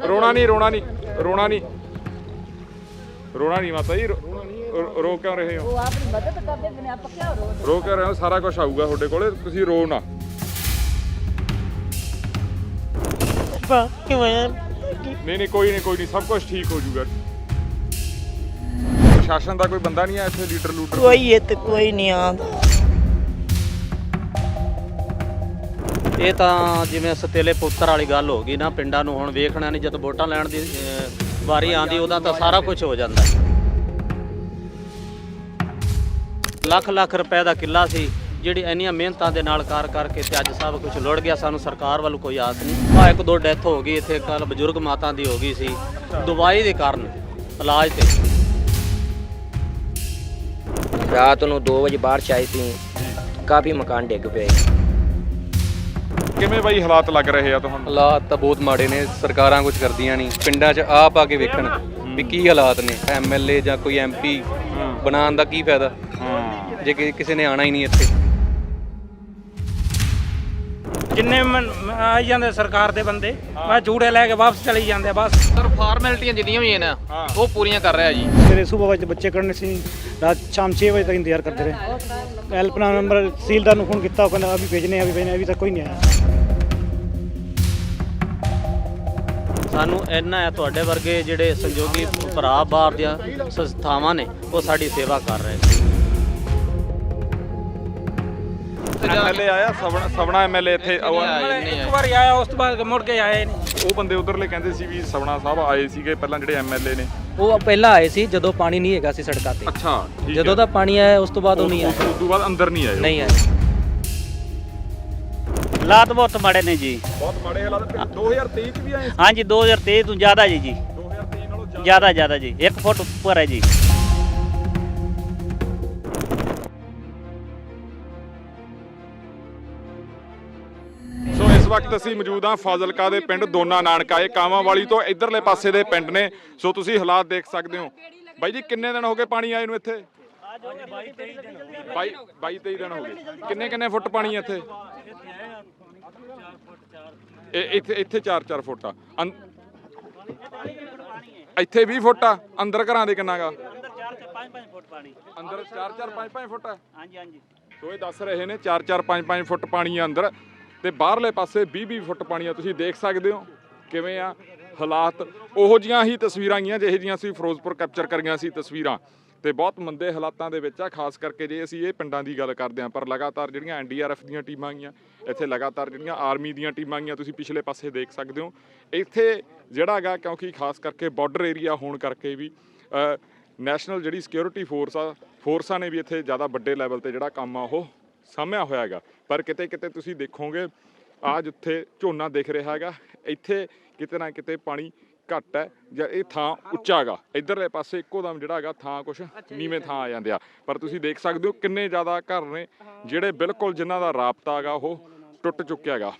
ਰੋਣਾ ਨਹੀਂ ਰੋਣਾ ਨਹੀਂ ਰੋਣਾ ਨਹੀਂ। ਰੋਣਾ ਨਹੀਂ ਮਾਤਾ ਜੀ ਰੋ- ਕਿਉਂ ਰਹੇ ਹੋ? ਉਹ ਆਪਣੀ ਮਦਦ ਕਰਦੇ ਨੇ ਆਪਾਂ ਕਿਉਂ ਰੋ ਰੋ ਕਿਉਂ ਰਹੇ ਹੋ? ਸਾਰਾ ਕੁਝ ਆਊਗਾ ਤੁਹਾਡੇ ਕੋਲੇ ਤੁਸੀਂ ਰੋ ਨਾ। ਨਹੀਂ ਨਹੀਂ ਕੋਈ ਨਹੀਂ ਕੋਈ ਨਹੀਂ ਸਭ ਕੁਝ ਠੀਕ ਹੋ ਜਾਊਗਾ। ਪ੍ਰਸ਼ਾਸਨ ਦਾ ਕੋਈ ਬੰਦਾ ਨਹੀਂ ਆ ਇੱਥੇ ਲੀਡਰ ਲੂਡਰ ਕੋਈ ਇੱਥੇ ਕੋਈ ਨਹੀਂ ਆਉਂਦਾ। ਇਹ ਤਾਂ ਜਿਵੇਂ ਸਤੇਲੇ ਪੁੱਤਰ ਵਾਲੀ ਗੱਲ ਹੋ ਗਈ ਨਾ ਪਿੰਡਾਂ ਨੂੰ ਹੁਣ ਵੇਖਣਾ ਨਹੀਂ ਜਦੋਂ ਵੋਟਾਂ ਲੈਣ ਦੀ ਅਹ, ਵਾਰੀ ਆਂਦੀ ਉਹਦਾ ਤਾਂ ਸਾਰਾ ਕੁਝ ਹੋ ਜਾਂਦਾ। ਲੱਖ ਲੱਖ ਰੁਪਏ ਦਾ ਕਿੱਲਾ ਸੀ ਜਿਹੜੀ ਇੰਨੀਆਂ ਮਿਹਨਤਾਂ ਦੇ ਨਾਲ ਕਾਰ ਕਰਕੇ ਤੇ ਅੱਜ ਸਭ ਕੁਝ ਲੁੜ ਗਿਆ ਸਾਨੂੰ ਸਰਕਾਰ ਵੱਲੋਂ ਕੋਈ ਆਸ ਨਹੀਂ। ਆ ਇੱਕ ਦੋ ਡੈਥ ਹੋ ਗਈ ਇੱਥੇ ਕੱਲ ਬਜ਼ੁਰਗ ਮਾਤਾ ਦੀ ਹੋ ਗਈ ਸੀ ਦਵਾਈ ਦੇ ਕਾਰਨ ਇਲਾਜ ਤੇ। ਰਾਤ ਨੂੰ 2 ਵਜੇ ਬਾਰਿਸ਼ ਆਈ ਸੀ ਕਾਫੀ ਮਕਾਨ ਡਿੱਗ ਪਏ। ਕਿਵੇਂ ਬਾਈ ਹਾਲਾਤ ਲੱਗ ਰਹੇ ਆ ਤੁਹਾਨੂੰ? ਹਾਲਾਤ ਤਾਂ ਬਹੁਤ ਮਾੜੇ ਨੇ ਸਰਕਾਰਾਂ ਕੁਝ ਕਰਦੀਆਂ ਨਹੀਂ। ਪਿੰਡਾਂ 'ਚ ਆਪ ਆ ਕੇ ਵੇਖਣ ਵੀ ਕੀ ਹਾਲਾਤ ਨੇ ਐਮਐਲਏ ਜਾਂ ਕੋਈ ਐਮਪੀ ਬਣਾਉਣ ਦਾ ਕੀ ਫਾਇਦਾ? ਜੇ ਕਿ- ਕਿਸੇ ਨੇ ਆਣਾ ਹੀ ਨਹੀਂ ਇੱਥੇ। ਜਿੰਨੇ ਮਨ- ਆ ਜਾਂਦੇ ਸਰਕਾਰ ਦੇ ਬੰਦੇ ਬਸ ਝੂੜੇ ਲੈ ਕੇ ਵਾਪਸ ਚਲੇ ਜਾਂਦੇ ਆ ਬਸ। ਸਰ ਫਾਰਮੈਲਿਟੀਆਂ ਜਿੰਨੀਆਂ ਵੀ ਨੇ ਉਹ ਪੂਰੀਆਂ ਕਰ ਰਿਹਾ ਜੀ। ਸਵੇਰੇ ਸਵੇਰ ਵਿੱਚ ਬੱਚੇ ਕੱਢਣੇ ਸੀ ਰਾਤ ਸ਼ਾਮ 6 ਵਜੇ ਤੱਕ ਇੰਤਜ਼ਾਰ ਕਰਦੇ ਰਹੇ। ਹੈਲਪ ਨਾਲ ਨੰਬਰ ਤਹਿਸੀਲਦਾਰ ਨੂੰ ਫੋਨ ਕੀਤਾ ਉਹ ਕਹਿੰਦਾ ਅਭੀ ਭੇਜਨੇ ਅਭੀ ਭੇਜਨੇ ਅਭੀ ਤੱਕ ਕੋਈ ਨਹੀਂ ਆਇਆ। ਸਾਨੂੰ ਇੰਨਾ ਹੈ ਤੁਹਾਡੇ ਵਰਗੇ ਜਿਹੜੇ ਸੰਯੋਗੀ ਭਰਾ ਬਾਹਰ ਦੀਆਂ ਸੰਸਥਾਵਾਂ ਨੇ ਉਹ ਸਾਡੀ ਸੇਵਾ ਕਰ ਰਹੇ ਨੇ। ਐਮਐਲਏ ਆਇਆ ਸਵਣਾ ਸਵਣਾ ਐਮਐਲਏ ਇੱਥੇ ਆਇਆ ਇੱਕ ਵਾਰ ਆਇਆ ਉਸ ਤੋਂ ਬਾਅਦ ਮੁੜ ਕੇ ਆਏ ਨਹੀਂ। ਉਹ ਬੰਦੇ ਉਧਰਲੇ ਕਹਿੰਦੇ ਸੀ ਵੀ ਸਵਣਾ ਸਾਹਿਬ ਆਏ ਸੀਗੇ ਪਹਿਲਾਂ ਜਿਹੜੇ ਐਮਐਲਏ ਨੇ। ਉਹ ਪਹਿਲਾਂ ਆਏ ਸੀ ਜਦੋਂ ਪਾਣੀ ਨਹੀਂ ਹੈਗਾ ਸੀ ਸੜਕਾਂ ਤੇ। ਅੱਛਾ ਠੀਕ ਜਦੋਂ ਦਾ ਪਾਣੀ ਆਇਆ ਉਸ ਤੋਂ ਬਾਅਦ ਉਹ ਨਹੀਂ ਆਏ ਉਸ ਤੋਂ ਬਾਅਦ ਅੰਦਰ ਨਹੀਂ ਆਏ ਉਹ। ਨਹੀਂ ਆਏ। ਹਾਲਾਤ ਬਹੁਤ ਮਾੜੇ ਨੇ ਜੀ। ਬਹੁਤ ਮਾੜੇ ਹਾਲਾਤ 2023 ਚ ਵੀ ਆਏ ਸੀ? ਹਾਂਜੀ 2023 ਤੋਂ ਜ਼ਿਆਦਾ ਜੀ ਜੀ। 2023 ਨਾਲੋਂ ਜ਼ਿਆਦਾ। ਜ਼ਿਆਦਾ ਜ਼ਿਆਦਾ ਜੀ। 1 ਫੁੱਟ ਉੱਪਰ ਹੈ ਜੀ। ਵਕਤ ਅਸੀਂ ਮੌਜੂਦ ਹਾਂ ਫਾਜ਼ਿਲਕਾ ਦੇ ਪਿੰਡ ਦੋਨਾ ਨਾਨਕਾ। ਇਹ ਕਾਵਾਂਵਾਲੀ ਤੋਂ ਇਧਰਲੇ ਪਾਸੇ ਦੇ ਪਿੰਡ ਨੇ। ਸੋ ਤੁਸੀਂ ਹਾਲਾਤ ਦੇਖ ਸਕਦੇ ਹੋ। ਬਾਈ ਜੀ ਕਿੰਨੇ ਦਿਨ ਹੋ ਗਏ ਪਾਣੀ ਆਏ ਨੂੰ ਇੱਥੇ? 22 23 ਦਿਨ ਹੋ ਗਏ। ਕਿੰਨੇ ਕਿੰਨੇ ਫੁੱਟ ਪਾਣੀ ਹੈ ਇੱਥੇ? ਇਹ ਇੱਥੇ ਇੱਥੇ 4-4 ਫੁੱਟ ਆ। ਇੱਥੇ 20 ਫੁੱਟ ਆ। ਅੰਦਰ ਘਰਾਂ ਦੇ ਕਿੰਨਾ ਗਾ? ਅੰਦਰ 4 ਤੇ 5-5 ਫੁੱਟ ਪਾਣੀ ਅੰਦਰ 4-4 5-5 ਫੁੱਟ ਆ। ਹਾਂਜੀ ਹਾਂਜੀ। ਸੋ ਇਹ ਦੱਸ ਰਹੇ ਨੇ 4-4 5-5 ਫੁੱਟ ਪਾਣੀ ਆ ਅੰਦਰ। ਤੇ ਬਾਹਰਲੇ ਪਾਸੇ 20-20 ਫੁੱਟ ਪਾਣੀ ਆ ਤੁਸੀਂ ਦੇਖ ਸਕਦੇ ਹੋ ਕਿਵੇਂ ਆ ਹਾਲਾਤ। ਉਹੋ ਜੀਆਂ ਹੀ ਤਸਵੀਰਾਂ ਆਈਆਂ, ਜਿਹੇ ਜੀਆਂ ਅਸੀਂ ਫਿਰੋਜ਼ਪੁਰ ਕੈਪਚਰ ਕਰੀਆਂ ਸੀ ਤਸਵੀਰਾਂ। ਤੇ ਬਹੁਤ ਮੰਦੇ ਹਾਲਾਤਾਂ ਦੇ ਵਿੱਚ ਆ, ਖਾਸ ਕਰਕੇ ਜੇ ਅਸੀਂ ਇਹ ਪਿੰਡਾਂ ਦੀ ਗੱਲ ਕਰਦੇ ਹਾਂ, ਪਰ ਲਗਾਤਾਰ ਜਿਹੜੀਆਂ ਐਨਡੀਆਰਐਫ ਦੀਆਂ ਟੀਮਾਂ ਆਈਆਂ, ਇੱਥੇ ਲਗਾਤਾਰ ਜਿਹੜੀਆਂ ਆਰਮੀ ਦੀਆਂ ਟੀਮਾਂ ਆਈਆਂ, ਤੁਸੀਂ ਪਿਛਲੇ ਪਾਸੇ ਦੇਖ ਸਕਦੇ ਹੋ। ਇੱਥੇ ਜਿਹੜਾ ਹੈਗਾ, ਕਿਉਂਕਿ ਖਾਸ ਕਰਕੇ ਬਾਰਡਰ ਏਰੀਆ ਹੋਣ ਕਰਕੇ ਵੀ ਨੈਸ਼ਨਲ ਜਿਹੜੀ ਸਿਕਿਉਰਿਟੀ ਫੋਰਸ ਆ ਫੋਰਸਾਂ ਨੇ ਵੀ ਇੱਥੇ ਜ਼ਿਆਦਾ ਵੱਡੇ ਲੈਵਲ ਤੇ ਜਿਹੜਾ ਕੰਮ ਆ, ਉਹ ਸਾਂਭਿਆ ਹੋਇਆ ਹੈਗਾ। ਪਰ ਕਿਤੇ ਕਿਤੇ ਤੁਸੀਂ ਦੇਖੋਗੇ ਆ ਜਿੱਥੇ ਝੋਨਾ ਦਿਖ ਰਿਹਾ ਹੈਗਾ ਇੱਥੇ ਕਿਤੇ ਨਾ ਕਿਤੇ ਪਾਣੀ ਘੱਟ ਹੈ ਜਾਂ ਇਹ ਥਾਂ ਉੱਚਾ ਹੈਗਾ। ਇਧਰਲੇ ਪਾਸੇ ਇੱਕੋ ਦਮ ਜਿਹੜਾ ਹੈਗਾ ਥਾਂ ਕੁਛ ਨੀਵੇਂ ਥਾਂ ਆ ਜਾਂਦੇ ਆ। ਪਰ ਤੁਸੀਂ ਦੇਖ ਸਕਦੇ ਹੋ ਕਿੰਨੇ ਜ਼ਿਆਦਾ ਘਰ ਨੇ ਜਿਹੜੇ ਬਿਲਕੁਲ ਜਿਨ੍ਹਾਂ ਦਾ ਰਾਬਤਾ ਹੈਗਾ ਉਹ ਟੁੱਟ ਚੁੱਕਿਆ ਹੈਗਾ।